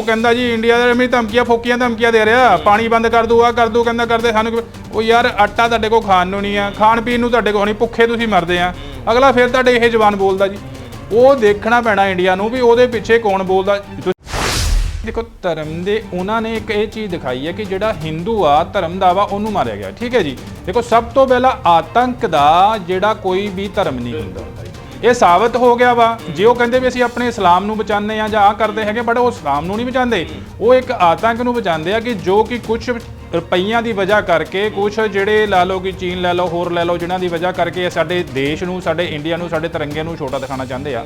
ਉਹ ਕਹਿੰਦਾ ਜੀ ਇੰਡੀਆ ਦੇ ਮੇਰੀ ਧਮਕੀਆਂ, ਫੋਕੀਆਂ ਧਮਕੀਆਂ ਦੇ ਰਿਹਾ। ਪਾਣੀ ਬੰਦ ਕਰ ਦੂ, ਆ ਕਰ ਦੂ, ਕਹਿੰਦਾ ਕਰਦੇ ਸਾਨੂੰ ਕਿ- ਉਹ ਯਾਰ, ਆਟਾ ਤੁਹਾਡੇ ਕੋਲ ਖਾਣ ਨੂੰ ਨਹੀਂ ਆ, ਖਾਣ ਪੀਣ ਨੂੰ ਤੁਹਾਡੇ ਕੋਲ ਨਹੀਂ, ਭੁੱਖੇ ਤੁਸੀਂ ਮਰਦੇ ਆ। ਅਗਲਾ ਫਿਰ ਤੁਹਾਡੇ ਇਹ ਜ਼ਬਾਨ ਬੋਲਦਾ ਜੀ। ਉਹ ਦੇਖਣਾ ਪੈਣਾ ਇੰਡੀਆ ਨੂੰ ਵੀ ਉਹਦੇ ਪਿੱਛੇ ਕੌਣ ਬੋਲਦਾ। ਦੇਖੋ, ਧਰਮ ਦੇ, ਉਹਨਾਂ ਨੇ ਇੱਕ ਇਹ ਚੀਜ਼ ਦਿਖਾਈ ਹੈ ਕਿ ਜਿਹੜਾ ਹਿੰਦੂ ਆ, ਧਰਮ ਦਾ ਵਾ, ਉਹਨੂੰ ਮਾਰਿਆ ਗਿਆ। ਠੀਕ ਹੈ ਜੀ? ਦੇਖੋ, ਸਭ ਤੋਂ ਪਹਿਲਾਂ ਆਤੰਕ ਦਾ ਜਿਹੜਾ ਕੋਈ ਵੀ ਧਰਮ ਨਹੀਂ ਹੁੰਦਾ। ਇਹ ਸਾਬਤ ਹੋ ਗਿਆ ਵਾ। ਜੇ ਉਹ ਕਹਿੰਦੇ ਵੀ ਅਸੀਂ ਆਪਣੇ ਇਸਲਾਮ ਨੂੰ ਬਚਾਉਂਦੇ ਆ ਜਾਂ ਆ ਕਰਦੇ ਹੈਗੇ ਬਟ ਉਹ ਇਸਲਾਮ ਨੂੰ ਨਹੀਂ ਬਚਾਉਂਦੇ। ਉਹ ਇੱਕ ਆਤੰਕ ਨੂੰ ਬਚਾਉਂਦੇ ਆ ਕਿ ਜੋ ਕਿ ਕੁਝ ਰੁਪਈਆਂ ਦੀ ਵਜ੍ਹਾ ਕਰਕੇ ਕੁਝ ਜਿਹੜੇ ਲਾ ਲਓ ਕਿ ਚੀਨ ਲੈ ਲਓ, ਹੋਰ ਲੈ ਲਓ ਜਿਨ੍ਹਾਂ ਦੀ ਵਜ੍ਹਾ ਕਰਕੇ ਸਾਡੇ ਦੇਸ਼ ਨੂੰ, ਸਾਡੇ ਇੰਡੀਆ ਨੂੰ, ਸਾਡੇ ਤਿਰੰਗੇ ਨੂੰ ਛੋਟਾ ਦਿਖਾਉਣਾ ਚਾਹੁੰਦੇ ਆ।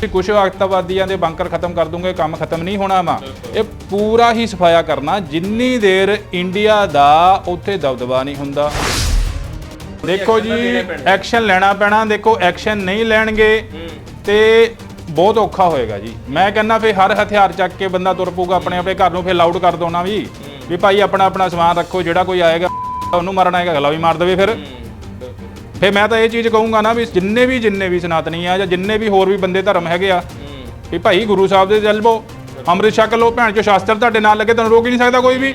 ਕਿ ਕੁਝ ਅੱਤਵਾਦੀਆਂ ਦੇ ਬੰਕਰ ਖਤਮ ਕਰ ਦੂੰਗੇ, ਕੰਮ ਖਤਮ ਨਹੀਂ ਹੋਣਾ ਵਾ। ਇਹ ਪੂਰਾ ਹੀ ਸਫਾਇਆ ਕਰਨਾ, ਜਿੰਨੀ ਦੇਰ ਇੰਡੀਆ ਦਾ ਉੱਥੇ ਦਬਦਬਾ ਨਹੀਂ ਹੁੰਦਾ। ਦੇਖੋ ਜੀ ਐਕਸ਼ਨ ਲੈਣਾ ਪੈਣਾ, ਦੇਖੋ ਐਕਸ਼ਨ ਨਹੀਂ ਲੈਣਗੇ, ਤੇ ਬਹੁਤ ਔਖਾ ਹੋਏਗਾ ਜੀ। ਮੈਂ ਕਹਿੰਦਾ ਫੇ ਹਰ ਹਥਿਆਰ ਚੱਕ ਕੇ ਬੰਦਾ ਤੁਰ ਪਊਗਾ, ਆਪਣੇ ਆਪਣੇ ਘਰ ਨੂੰ ਫੇ ਲਾਊਡ ਕਰ ਦੋਣਾ ਵੀ ਵੀ ਭਾਈ ਆਪਣਾ ਆਪਣਾ ਸਮਾਨ ਰੱਖੋ, ਜਿਹੜਾ ਕੋਈ ਆਏਗਾ, ਉਹਨੂੰ ਮਾਰਨਾ ਹੈਗਾ ਅਗਲਾ ਵੀ ਮਾਰ ਦੇਵੇ ਫਿਰ। ਫੇ ਮੈਂ ਤਾਂ ਇਹ ਚੀਜ਼ ਕਹੂੰਗਾ ਨਾ ਵੀ ਜਿੰਨੇ ਵੀ ਜਿੰਨੇ ਵੀ ਸਨਾਤਨੀ ਆ, ਜਾਂ ਜਿੰਨੇ ਵੀ ਹੋਰ ਵੀ ਬੰਦੇ ਧਰਮ ਹੈਗੇ ਆ, ਵੀ ਭਾਈ ਗੁਰੂ ਸਾਹਿਬ ਦੇ ਚੱਲ ਅੰਮ੍ਰਿਤ ਛਕ ਲਓ, ਭੈਣ ਚੋ, ਸ਼ਾਸਤਰ ਤੁਹਾਡੇ ਨਾਲ ਲੱਗੇ, ਤੁਹਾਨੂੰ ਰੋਕ ਹੀ ਨਹੀਂ ਸਕਦਾ ਕੋਈ ਵੀ।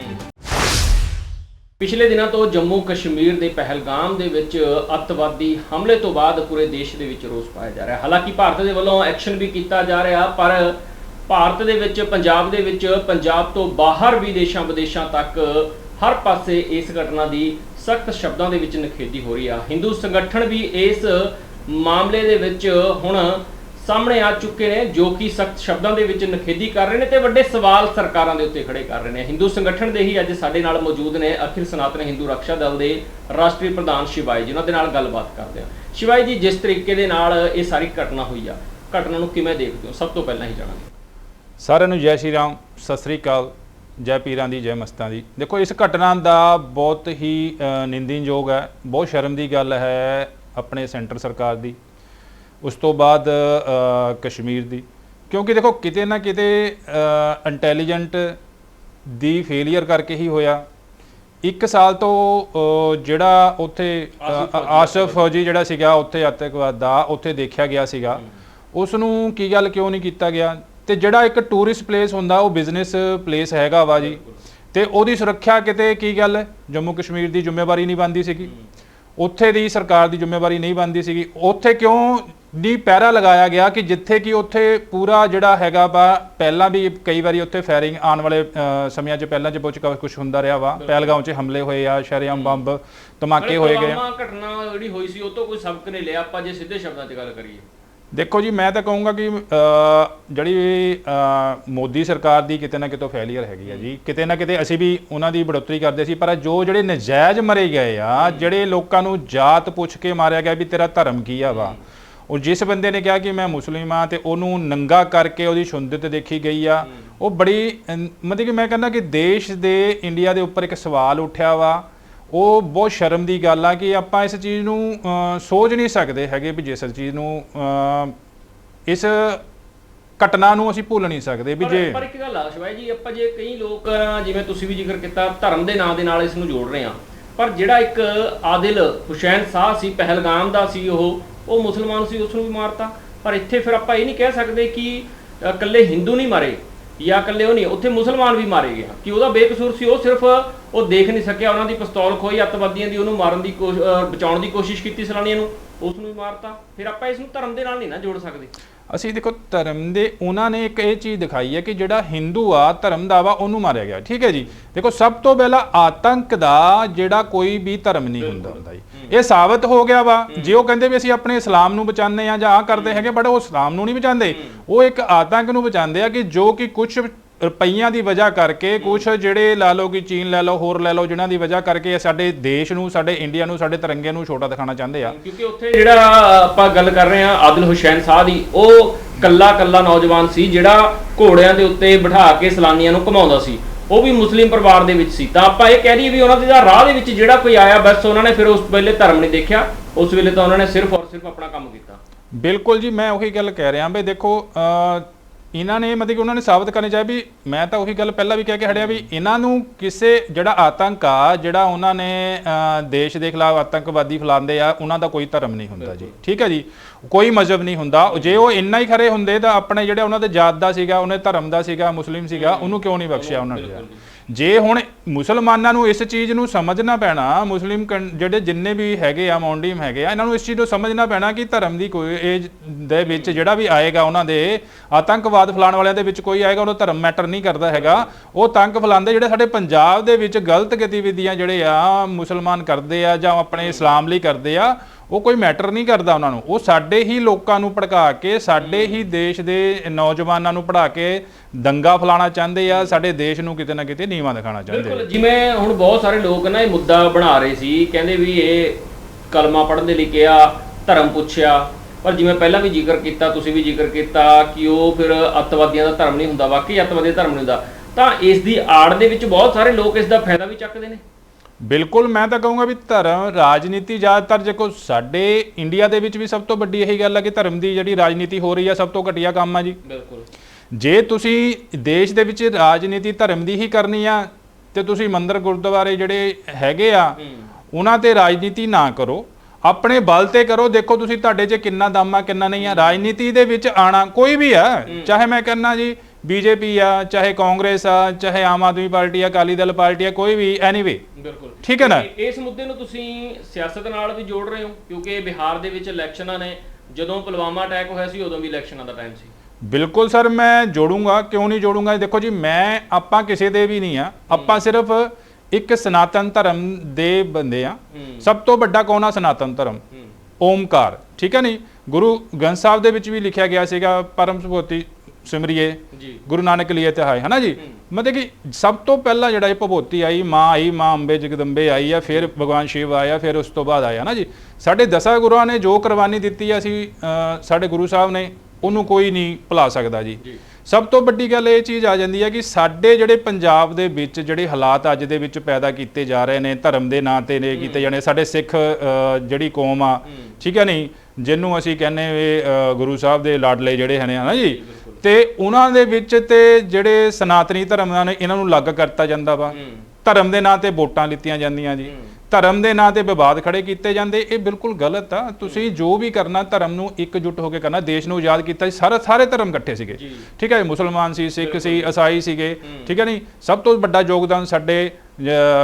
ਪਿਛਲੇ ਦਿਨਾਂ ਤੋਂ ਜੰਮੂ ਕਸ਼ਮੀਰ ਦੇ ਪਹਿਲਗਾਮ ਦੇ ਵਿੱਚ ਅੱਤਵਾਦੀ ਹਮਲੇ ਤੋਂ ਬਾਅਦ ਪੂਰੇ ਦੇਸ਼ ਦੇ ਵਿੱਚ ਰੋਸ ਪਾਇਆ ਜਾ ਰਿਹਾ। ਹਾਲਾਂਕਿ ਭਾਰਤ ਦੇ ਵੱਲੋਂ ਐਕਸ਼ਨ ਵੀ ਕੀਤਾ ਜਾ ਰਿਹਾ, ਪਰ ਭਾਰਤ ਦੇ ਵਿੱਚ, ਪੰਜਾਬ ਦੇ ਵਿੱਚ, ਪੰਜਾਬ ਤੋਂ ਬਾਹਰ ਵੀ ਦੇਸ਼ਾਂ ਵਿਦੇਸ਼ਾਂ ਤੱਕ ਹਰ ਪਾਸੇ ਇਸ ਘਟਨਾ ਦੀ ਸਖਤ ਸ਼ਬਦਾਂ ਦੇ ਵਿੱਚ ਨਿਖੇਧੀ ਹੋ ਰਹੀ ਆ। ਹਿੰਦੂ ਸੰਗਠਨ ਵੀ ਇਸ ਮਾਮਲੇ ਦੇ ਵਿੱਚ ਹੁਣ ਸਾਹਮਣੇ ਆ ਚੁੱਕੇ ਨੇ ਜੋ ਕਿ ਸਖਤ ਸ਼ਬਦਾਂ ਦੇ ਵਿੱਚ ਨਿਖੇਧੀ ਕਰ ਰਹੇ ਨੇ ਤੇ ਵੱਡੇ ਸਵਾਲ ਸਰਕਾਰਾਂ ਦੇ ਉੱਤੇ ਖੜੇ ਕਰ ਰਹੇ ਨੇ। ਹਿੰਦੂ ਸੰਗਠਨ ਦੇ ਹੀ ਅੱਜ ਸਾਡੇ ਨਾਲ ਮੌਜੂਦ ਨੇ ਅਖਿਲ ਸਨਾਤਨ ਹਿੰਦੂ ਰੱਖਿਆ ਦਲ ਦੇ ਰਾਸ਼ਟਰੀ ਪ੍ਰਧਾਨ ਸ਼ਿਵਾਈ ਜੀ ਉਹਨਾਂ ਦੇ ਨਾਲ ਗੱਲਬਾਤ ਕਰਦੇ ਹਾਂ ਸ਼ਿਵਾਈ ਜੀ ਜਿਸ ਤਰੀਕੇ ਦੇ ਨਾਲ ਇਹ ਸਾਰੀ ਘਟਨਾ ਹੋਈ ਆ ਘਟਨਾ ਨੂੰ ਕਿਵੇਂ ਦੇਖਦੇ ਹੋ? ਸਭ ਤੋਂ ਪਹਿਲਾਂ ਹੀ ਜਾਣਾਂਗੇ। ਸਾਰਿਆਂ ਨੂੰ ਜੈ ਸ਼੍ਰੀ ਰਾਮ ਸਤਿ ਸ੍ਰੀ ਅਕਾਲ ਜੈ ਪੀਰਾਂ ਦੀ ਜੈ ਮਸਤਾਂ ਦੀ। ਦੇਖੋ ਇਸ ਘਟਨਾ ਦਾ ਬਹੁਤ ਹੀ ਅ, ਹੈ ਬਹੁਤ ਸ਼ਰਮ ਦੀ ਗੱਲ ਹੈ ਆਪਣੇ ਸੈਂਟਰ ਸਰਕਾਰ ਦੀ। ਉਸ ਤੋਂ ਬਾਅਦ ਕਸ਼ਮੀਰ ਦੀ। ਕਿਉਂਕਿ ਦੇਖੋ ਕਿਤੇ ਨਾ ਕਿਤੇ ਇੰਟੈਲੀਜੈਂਟ ਦੀ ਫੇਲਿਅਰ ਕਰਕੇ ਹੀ ਹੋਇਆ। ਇੱਕ ਸਾਲ ਤੋਂ ਜਿਹੜਾ ਉੱਥੇ ਆਸਫ ਫੌਜੀ ਜਿਹੜਾ ਸੀਗਾ ਉੱਥੇ ਆਤੰਕਵਾਦ ਦਾ ਉੱਥੇ ਦੇਖਿਆ ਗਿਆ ਸੀਗਾ। ਉਸ ਨੂੰ ਕੀ ਗੱਲ ਕਿਉਂ ਨਹੀਂ ਕੀਤਾ ਗਿਆ? ਤੇ ਜਿਹੜਾ ਇੱਕ ਟੂਰਿਸਟ ਪਲੇਸ ਹੁੰਦਾ ਉਹ ਬਿਜ਼ਨਸ ਪਲੇਸ ਹੈਗਾ ਵਾ ਜੀ। ਤੇ ਉਹਦੀ ਸੁਰੱਖਿਆ ਕਿਤੇ ਕੀ ਗੱਲ? ਜੰਮੂ ਕਸ਼ਮੀਰ ਦੀ ਜ਼ਿੰਮੇਵਾਰੀ ਨਹੀਂ ਬਣਦੀ ਸੀਗੀ। ਉੱਥੇ ਦੀ ਸਰਕਾਰ ਦੀ ਜ਼ਿੰਮੇਵਾਰੀ ਨਹੀਂ ਬਣਦੀ ਸੀਗੀ। ਉੱਥੇ ਕਿਉਂ ਦੀ ਪਹਿਰਾ ਲਗਾਇਆ ਗਿਆ ਕਿ ਜਿੱਥੇ ਕਿ ਉੱਥੇ ਪੂਰਾ ਜਿਹੜਾ ਹੈਗਾ ਵਾ ਪਹਿਲਾਂ ਵੀ ਕਈ ਵਾਰੀ ਉੱਥੇ ਫਾਇਰਿੰਗ ਆਉਣ ਵਾਲੇ ਅ, ਸਮਿਆਂ 'ਚ ਪਹਿਲਾਂ 'ਚ ਬਹੁਤ ਕੁਝ ਹੁੰਦਾ ਰਿਹਾ ਵਾ। ਪਹਿਲਗਾਉਂ 'ਚ ਹਮਲੇ ਹੋਏ ਆ ਸ਼ਰੇਆਮ ਬੰਬ ਧਮਾਕੇ ਹੋਏ ਗਏ ਆ। ਪੁਲਵਾਮਾ ਘਟਨਾ ਜਿਹੜੀ ਹੋਈ ਸੀ ਉਹ ਤੋਂ ਕੋਈ ਸਬਕ ਨਹੀਂ ਲਿਆ। ਆਪਾਂ ਜੇ ਸਿੱਧੇ ਸ਼ਬਦਾਂ 'ਚ ਗੱਲ ਕਰੀਏ। ਦੇਖੋ ਜੀ ਮੈਂ ਤਾਂ ਕਹੂੰਗਾ ਕਿ ਅ, ਜਿਹੜੀ ਅ, ਮੋਦੀ ਸਰਕਾਰ ਦੀ ਕਿਤੇ ਨਾ ਕਿਤੇ ਫੇਲਿਅਰ ਹੈਗੀ ਆ ਜੀ। ਕਿਤੇ ਨਾ ਕਿਤੇ ਅਸੀਂ ਵੀ ਉਹਨਾਂ ਦੀ ਬੜੋਤਰੀ ਕਰਦੇ ਸੀ ਪਰ ਜੋ ਜਿਹੜੇ ਨਜਾਇਜ਼ ਮਰੇ ਗਏ ਆ ਜਿਹੜੇ ਲੋਕਾਂ ਨੂੰ ਜਾਤ ਪੁੱਛ ਕੇ ਮਾਰਿਆ ਗਿਆ ਵੀ ਤੇਰਾ ਧਰਮ ਕੀ ਆ ਵਾ ਉਹ ਜਿਸ ਬੰਦੇ ਨੇ ਕਿਹਾ ਕਿ ਮੈਂ ਮੁਸਲਿਮ ਆ ਤੇ ਉਹਨੂੰ ਨੰਗਾ ਕਰਕੇ ਉਹਦੀ ਸ਼ੁੰਦਤ ਦੇਖੀ ਗਈ ਆ ਉਹ ਬੜੀ ਮਤਲਬ ਕਿ ਮੈਂ ਕਹਿੰਦਾ ਕਿ ਦੇਸ਼ ਦੇ ਇੰਡੀਆ ਦੇ ਉੱਪਰ ਇੱਕ ਸਵਾਲ ਉੱਠਿਆ ਵਾ। ਉਹ ਬਹੁਤ ਸ਼ਰਮ ਦੀ ਗੱਲ ਆ ਕਿ ਆਪਾਂ ਇਸ ਚੀਜ਼ ਨੂੰ ਸੋਚ ਨਹੀਂ ਸਕਦੇ ਹੈਗੇ ਵੀ ਜਿਸ ਚੀਜ਼ ਨੂੰ ਇਸ ਘਟਨਾ ਨੂੰ ਅਸੀਂ ਭੁੱਲ ਨਹੀਂ ਸਕਦੇ ਵੀ ਜੇ ਪਰ ਇੱਕ ਗੱਲ ਆ ਸ਼ਿਵਾਈ ਜੀ ਆਪਾਂ ਜੇ ਕਈ ਲੋਕ ਜਿਵੇਂ ਤੁਸੀਂ ਵੀ ਜ਼ਿਕਰ ਕੀਤਾ ਧਰਮ ਦੇ ਨਾਂ ਦੇ ਨਾਲ ਇਸ ਨੂੰ ਜੋੜ ਰਹੇ ਆ। ਪਰ ਜਿਹੜਾ ਇੱਕ ਆਦਿਲ ਹੁਸੈਨ ਸਾਹ ਸੀ ਪਹਿਲਗਾਮ ਦਾ ਸੀ ਉਹ ਉਹ ਮੁਸਲਮਾਨ ਸੀ ਉਸ ਨੂੰ ਵੀ ਮਾਰਤਾ। ਪਰ ਇੱਥੇ ਫਿਰ ਆਪਾਂ ਇਹ ਨਹੀਂ ਕਹਿ ਸਕਦੇ ਕਿ ਇਕੱਲੇ ਹਿੰਦੂ ਨਹੀਂ ਮਾਰੇ ਜਾਂ ਇਕੱਲੇ ਉਹ ਨਹੀਂ, ਉੱਥੇ ਮੁਸਲਮਾਨ ਵੀ ਮਾਰੇ ਗਏ ਕਿ ਉਹਦਾ ਬੇਕਸੂਰ ਸੀ, ਉਹ ਸਿਰਫ ਉਹ ਦੇਖ ਨਹੀਂ ਸਕਿਆ, ਉਹਨਾਂ ਦੀ ਪਿਸਤੌਲ ਖੋਈ ਅੱਤਵਾਦੀਆਂ ਦੀ ਉਹਨੂੰ ਮਾਰਨ ਦੀ ਕੋਸ਼- ਬਚਾਉਣ ਦੀ ਕੋਸ਼ਿਸ਼ ਕੀਤੀ ਸੈਲਾਨੀਆਂ ਨੂੰ ਉਸ ਨੂੰ ਵੀ ਮਾਰਤਾ। ਫਿਰ ਆਪਾਂ ਇਸ ਨੂੰ ਧਰਮ ਦੇ ਨਾਲ ਨਹੀਂ ਨਾ ਜੋੜ ਸਕਦੇ। ਅਸੀਂ ਦੇਖੋ ਧਰਮ ਦੇ ਉਹਨਾਂ ਨੇ ਇੱਕ ਇਹ ਚੀਜ਼ ਦਿਖਾਈ ਹੈ ਕਿ ਜਿਹੜਾ ਹਿੰਦੂ ਆ ਧਰਮ ਦਾ ਵਾ ਉਹਨੂੰ ਮਾਰਿਆ ਗਿਆ। ਠੀਕ ਹੈ ਜੀ? ਦੇਖੋ ਸਭ ਤੋਂ ਪਹਿਲਾਂ ਆਤੰਕ ਦਾ ਜਿਹੜਾ ਕੋਈ ਵੀ ਧਰਮ ਨਹੀਂ ਹੁੰਦਾ। ਹੁੰਦਾ ਜੀ। ਇਹ ਸਾਬਤ ਹੋ ਗਿਆ ਵਾ। ਜੇ ਉਹ ਕਹਿੰਦੇ ਵੀ ਅਸੀਂ ਆਪਣੇ ਇਸਲਾਮ ਨੂੰ ਬਚਾਉਂਦੇ ਆ ਜਾਂ ਆ ਕਰਦੇ ਹੈਗੇ ਬਟ ਉਹ ਇਸਲਾਮ ਨੂੰ ਨਹੀਂ ਬਚਾਉਂਦੇ। ਉਹ ਇੱਕ ਆਤੰਕ ਨੂੰ ਬਚਾਉਂਦੇ ਆ ਕਿ ਜੋ ਕਿ ਕੁਝ ਰੁਪਈਆਂ ਦੀ ਵਜ੍ਹਾ ਕਰਕੇ ਕੁਝ ਜਿਹੜੇ ਲਾ ਲਓ ਕਿ ਚੀਨ ਲੈ ਲਓ ਹੋਰ ਲੈ ਲਓ ਜਿਨ੍ਹਾਂ ਦੀ ਵਜ੍ਹਾ ਕਰਕੇ ਸਾਡੇ ਦੇਸ਼ ਨੂੰ ਸਾਡੇ ਇੰਡੀਆ ਨੂੰ ਸਾਡੇ ਤਿਰੰਗੇ ਨੂੰ ਛੋਟਾ ਦਿਖਾਉਣਾ ਚਾਹੁੰਦੇ ਆ। ਕਿਉਂਕਿ ਉੱਥੇ ਜਿਹੜਾ ਆਪਾਂ ਗੱਲ ਕਰ ਰਹੇ ਹਾਂ ਆਦਿਲ ਹੁਸੈਨ ਸਾਹ ਦੀ ਉਹ ਕੱਲਾ ਕੱਲਾ ਨੌਜਵਾਨ ਸੀ ਜਿਹੜਾ ਘੋੜਿਆਂ ਦੇ ਉੱਤੇ ਬਿਠਾ ਕੇ ਸਲਾਨੀਆਂ ਨੂੰ ਘੁਮਾਉਂਦਾ ਸੀ। ਉਹ ਵੀ ਮੁਸਲਿਮ ਪਰਿਵਾਰ ਦੇ ਵਿੱਚ ਸੀ। ਤਾਂ ਆਪਾਂ ਇਹ ਕਹਿ ਦਈਏ ਵੀ ਉਹਨਾਂ ਦੇ ਦਾ ਰਾਹ ਦੇ ਵਿੱਚ ਜਿਹੜਾ ਕੋਈ ਆਇਆ ਬਸ ਉਹਨਾਂ ਨੇ ਫਿਰ ਉਸ ਵੇਲੇ ਧਰਮ ਨਹੀਂ ਦੇਖਿਆ ਉਸ ਵੇਲੇ ਤਾਂ ਉਹਨਾਂ ਨੇ ਸਿਰਫ ਔਰ ਸਿਰਫ ਆਪਣਾ ਕੰਮ ਕੀਤਾ। ਬਿਲਕੁਲ ਜੀ ਮੈਂ ਉਹੀ ਗੱਲ ਕਹਿ ਰਿਹਾ ਵੀ ਦੇਖੋ ਅ, ਇਹਨਾਂ ਨੇ ਮਤਲਬ ਕਿ ਉਹਨਾਂ ਨੇ ਸਾਬਤ ਕਰਨੀ ਚਾਹੀ ਵੀ ਮੈਂ ਤਾਂ ਉਹੀ ਗੱਲ ਪਹਿਲਾਂ ਵੀ ਕਹਿ ਕੇ ਹਟਿਆ ਵੀ ਇਹਨਾਂ ਨੂੰ ਕਿਸੇ ਜਿਹੜਾ ਆਤੰਕ ਆ ਜਿਹੜਾ ਉਹਨਾਂ ਨੇ ਦੇਸ਼ ਦੇ ਖਿਲਾਫ ਆਤੰਕਵਾਦੀ ਫੈਲਾਉਂਦੇ ਆ ਉਹਨਾਂ ਦਾ ਕੋਈ ਧਰਮ ਨਹੀਂ ਹੁੰਦਾ ਜੀ। ਠੀਕ ਹੈ ਜੀ? ਕੋਈ ਮਜ਼ਹਬ ਨਹੀਂ ਹੁੰਦਾ। ਜੇ ਉਹ ਇੰਨਾ ਹੀ ਖਰੇ ਹੁੰਦੇ ਤਾਂ ਆਪਣੇ ਜਿਹੜੇ ਉਹਨਾਂ ਦੇ ਜਾਤ ਦਾ ਸੀਗਾ ਉਹਨੇ ਧਰਮ ਦਾ ਸੀਗਾ ਮੁਸਲਿਮ ਸੀਗਾ ਉਹਨੂੰ ਕਿਉਂ ਨਹੀਂ ਬਖਸ਼ਿਆ ਉਹਨਾਂ ਨੇ? ਜੇ ਹੁਣ ਮੁਸਲਮਾਨਾਂ ਨੂੰ ਇਸ ਚੀਜ਼ ਨੂੰ ਸਮਝਣਾ ਪੈਣਾ, ਮੁਸਲਿਮ ਕੰ- ਜਿਹੜੇ ਜਿੰਨੇ ਵੀ ਹੈਗੇ ਆ ਮੌਂਡੀਮ ਹੈਗੇ ਆ, ਇਹਨਾਂ ਨੂੰ ਇਸ ਚੀਜ਼ ਨੂੰ ਸਮਝਣਾ ਪੈਣਾ ਕਿ ਧਰਮ ਦੀ ਕੋਈ ਏਜ ਦੇ ਵਿੱਚ ਜਿਹੜਾ ਵੀ ਆਏਗਾ ਉਹਨਾਂ ਦੇ, ਆਤੰਕਵਾਦ ਫਲਾਣ ਵਾਲਿਆਂ ਦੇ ਵਿੱਚ ਕੋਈ ਆਏਗਾ, ਉਹਨੂੰ ਧਰਮ ਮੈਟਰ ਨਹੀਂ ਕਰਦਾ ਹੈਗਾ। ਉਹ ਤੰਕ ਫਲਾਉਂਦੇ ਜਿਹੜੇ ਸਾਡੇ ਪੰਜਾਬ ਦੇ ਵਿੱਚ ਗਲਤ ਗਤੀਵਿਧੀਆਂ ਜਿਹੜੇ ਆ, ਮੁਸਲਮਾਨ ਕਰਦੇ ਆ ਜਾਂ ਆਪਣੇ ਇਸਲਾਮ ਲਈ ਕਰਦੇ ਆ ਉਹ ਕੋਈ ਮੈਟਰ ਨਹੀਂ ਕਰਦਾ ਉਹਨਾਂ ਨੂੰ। ਉਹ ਸਾਡੇ ਹੀ ਲੋਕਾਂ ਨੂੰ ਭੜਕਾ ਕੇ ਸਾਡੇ ਹੀ ਦੇਸ਼ ਦੇ ਨੌਜਵਾਨਾਂ ਨੂੰ ਪੜਾ ਕੇ ਦੰਗਾ ਫਲਾਣਾ ਚਾਹੁੰਦੇ ਆ ਸਾਡੇ ਦੇਸ਼ ਨੂੰ ਕਿਤੇ ਨਾ ਕਿਤੇ ਨੀਵਾਂ ਦਿਖਾਣਾ ਚਾਹੁੰਦੇ ਆ। ਬਿਲਕੁਲ ਜਿਵੇਂ ਹੁਣ ਬਹੁਤ ਸਾਰੇ ਲੋਕ ਨਾ ਇਹ ਮੁੱਦਾ ਬਣਾ ਰਹੇ ਸੀ ਕਹਿੰਦੇ ਵੀ ਇਹ ਕਲਮਾ ਪੜ੍ਹਨ ਦੇ ਲਈ ਕਿਹਾ ਧਰਮ ਪੁੱਛਿਆ ਪਰ ਜਿਵੇਂ ਪਹਿਲਾਂ ਵੀ ਜ਼ਿਕਰ ਕੀਤਾ ਤੁਸੀਂ ਵੀ ਜ਼ਿਕਰ ਕੀਤਾ ਕਿ ਉਹ ਫਿਰ ਅੱਤਵਾਦੀਆਂ ਦਾ ਧਰਮ ਨਹੀਂ ਹੁੰਦਾ ਵਾਕਈ ਅੱਤਵਾਦੀ ਧਰਮ ਨਹੀਂ ਹੁੰਦਾ ਤਾਂ ਇਸ ਦੀ ਆੜ ਦੇ ਵਿੱਚ ਬਹੁਤ ਸਾਰੇ ਲੋਕ ਇਸ ਦਾ ਫਾਇਦਾ ਵੀ ਚੱਕਦੇ ਨੇ। ਬਿਲਕੁਲ ਮੈਂ ਤਾਂ ਕਹੂੰਗਾ ਵੀ ਧਰਮ ਰਾਜਨੀਤੀ ਜ਼ਿਆਦਾਤਰ ਦੇਖੋ ਸਾਡੇ ਇੰਡੀਆ ਦੇ ਵਿੱਚ ਵੀ ਸਭ ਤੋਂ ਵੱਡੀ ਇਹੀ ਗੱਲ ਹੈ ਕਿ ਧਰਮ ਦੀ ਜਿਹੜੀ ਰਾਜਨੀਤੀ ਹੋ ਰਹੀ ਹੈ ਸਭ ਤੋਂ ਘਟੀਆ ਕੰਮ ਆ ਜੀ। ਬਿਲਕੁਲ। ਜੇ ਤੁਸੀਂ ਦੇਸ਼ ਦੇ ਵਿੱਚ ਰਾਜਨੀਤੀ ਧਰਮ ਦੀ ਹੀ ਕਰਨੀ ਆ ਤੇ ਤੁਸੀਂ ਮੰਦਿਰ ਗੁਰਦੁਆਰੇ ਜਿਹੜੇ ਹੈਗੇ ਆ ਉਹਨਾਂ ਤੇ ਰਾਜਨੀਤੀ ਨਾ ਕਰੋ। ਆਪਣੇ ਬਲ ਤੇ ਕਰੋ ਦੇਖੋ ਤੁਸੀਂ ਤੁਹਾਡੇ 'ਚ ਕਿੰਨਾ ਦਮ ਆ ਕਿੰਨਾ ਨਹੀਂ ਆ। ਰਾਜਨੀਤੀ ਦੇ ਵਿੱਚ ਆਣਾ ਕੋਈ ਵੀ ਆ ਚਾਹੇ ਮੈਂ ਕਹਿੰਨਾ ਜੀ ਬੀਜੇਪੀ ਆ ਚਾਹੇ ਕਾਂਗਰਸ ਆ ਚਾਹੇ ਆਮ ਆਦਮੀ ਪਾਰਟੀ ਆ ਅਕਾਲੀ ਦਲ ਪਾਰਟੀ ਆ ਕੋਈ ਵੀ ਐਨੀਵੇ ਬਿਲਕੁਲ। ਠੀਕ ਹੈ ਨਾ? ਇਸ ਮੁੱਦੇ ਨੂੰ ਤੁਸੀਂ ਸਿਆਸਤ ਨਾਲ ਵੀ ਜੋੜ ਰਹੇ ਹੋ ਕਿਉਂਕਿ ਬਿਹਾਰ ਦੇ ਵਿੱਚ ਇਲੈਕਸ਼ਨਾਂ ਨੇ ਜਦੋਂ ਪੁਲਵਾਮਾ ਅਟੈਕ ਹੋਇਆ ਸੀ ਉਦੋਂ ਵੀ ਇਲੈਕਸ਼ਨਾਂ ਦਾ ਟਾਈਮ ਸੀ। ਬਿਲਕੁਲ ਸਰ ਮੈਂ ਜੋੜੂੰਗਾ ਕਿਉਂ ਨਹੀਂ ਜੋੜੂੰਗਾ? ਦੇਖੋ ਜੀ ਮੈਂ ਆਪਾਂ ਕਿਸੇ ਦੇ ਵੀ ਨਹੀਂ ਆ। ਆਪਾਂ ਸਿਰਫ ਇੱਕ ਸਨਾਤਨ ਧਰਮ ਦੇ ਬੰਦੇ ਆ। ਸਭ ਤੋਂ ਵੱਡਾ ਕੌਣ ਆ? ਸਨਾਤਨ ਧਰਮ। ਓਮਕਾਰ। ਠੀਕ ਹੈ ਨਹੀਂ ਗੁਰੂ ਗ੍ਰੰਥ ਸਾਹਿਬ ਦੇ ਵਿੱਚ ਵੀ ਲਿਖਿਆ ਗਿਆ ਸੀਗਾ ਪਰਮ ਸੁਭੋਤੀ ਸਿਮਰਿਏ ਜੀ। ਗੁਰੂ ਨਾਨਕ ਲਈ ਤੇ ਹੈ ਹਨਾ ਜੀ? ਮਤਲਬ ਕਿ ਸਭ ਤੋਂ ਪਹਿਲਾਂ ਜਿਹੜਾ ਇਹ ਭਗਵਤੀ ਆਈ ਮਾਂ ਆਈ ਮਾਂ ਅੰਬੇ ਜਗਦੰਬੇ ਆਈ ਆ ਫਿਰ ਭਗਵਾਨ ਸ਼ਿਵ ਆਇਆ ਫਿਰ ਉਸ ਤੋਂ ਬਾਅਦ ਆਇਆ ਨਾ ਜੀ? ਸਾਡੇ ਦਸਾਂ ਗੁਰੂਆਂ ਨੇ ਜੋ ਕੁਰਬਾਨੀ ਦਿੱਤੀ ਆ ਅਸੀਂ ਸਾਡੇ ਗੁਰੂ ਸਾਹਿਬ ਨੇ ਉਹਨੂੰ ਕੋਈ ਨਹੀਂ ਭੁਲਾ ਸਕਦਾ ਜੀ। ਸਭ ਤੋਂ ਵੱਡੀ ਗੱਲ ਇਹ ਚੀਜ਼ ਆ ਜਾਂਦੀ ਹੈ ਕਿ ਸਾਡੇ ਜਿਹੜੇ ਪੰਜਾਬ ਦੇ ਵਿੱਚ ਜਿਹੜੇ ਹਾਲਾਤ ਅੱਜ ਦੇ ਵਿੱਚ ਪੈਦਾ ਕੀਤੇ ਜਾ ਰਹੇ ਨੇ ਧਰਮ ਦੇ ਨਾਂ ਤੇ ਨੇ ਕੀਤੇ ਜਾਣੇ ਸਾਡੇ ਸਿੱਖ ਜਿਹੜੀ ਕੌਮ ਆ ਠੀਕ ਹੈ ਨਹੀਂ? ਜਿਹਨੂੰ ਅਸੀਂ ਅ, ਗੁਰੂ ਸਾਹਿਬ ਦੇ ਲਾਡਲੇ ਜਿਹੜੇ ਹਨ ਹਨਾ ਜੀ? ਤੇ ਉਹਨਾਂ ਦੇ ਵਿੱਚ ਤੇ ਜਿਹੜੇ ਸਨਾਤਨੀ ਧਰਮਾਂ ਨੇ ਇਹਨਾਂ ਨੂੰ ਲੱਗ ਕਰਤਾ ਜਾਂਦਾ ਵਾ। ਧਰਮ ਦੇ ਨਾਂ ਤੇ ਵੋਟਾਂ ਲਿੱਤੀਆਂ ਜਾਂਦੀਆਂ ਜੀ। ਧਰਮ ਦੇ ਨਾਂ ਤੇ ਵਿਵਾਦ ਖੜੇ ਕੀਤੇ ਜਾਂਦੇ ਇਹ ਬਿਲਕੁਲ ਗਲਤ ਆ। ਤੁਸੀਂ ਜੋ ਵੀ ਕਰਨਾ ਧਰਮ ਨੂੰ ਇਕਜੁੱਟ ਹੋ ਕੇ ਕਰਨਾ ਦੇਸ਼ ਨੂੰ ਆਜ਼ਾਦ ਕੀਤਾ ਸੀ ਸਾਰੇ ਸਾਰੇ ਧਰਮ ਇਕੱਠੇ ਸੀਗੇ। ਠੀਕ ਹੈ ਮੁਸਲਮਾਨ ਸੀ ਸਿੱਖ ਸੀ ਈਸਾਈ ਸੀਗੇ। ਠੀਕ ਹੈ ਨਹੀਂ ਸਭ ਤੋਂ ਵੱਡਾ ਯੋਗਦਾਨ ਸਾਡੇ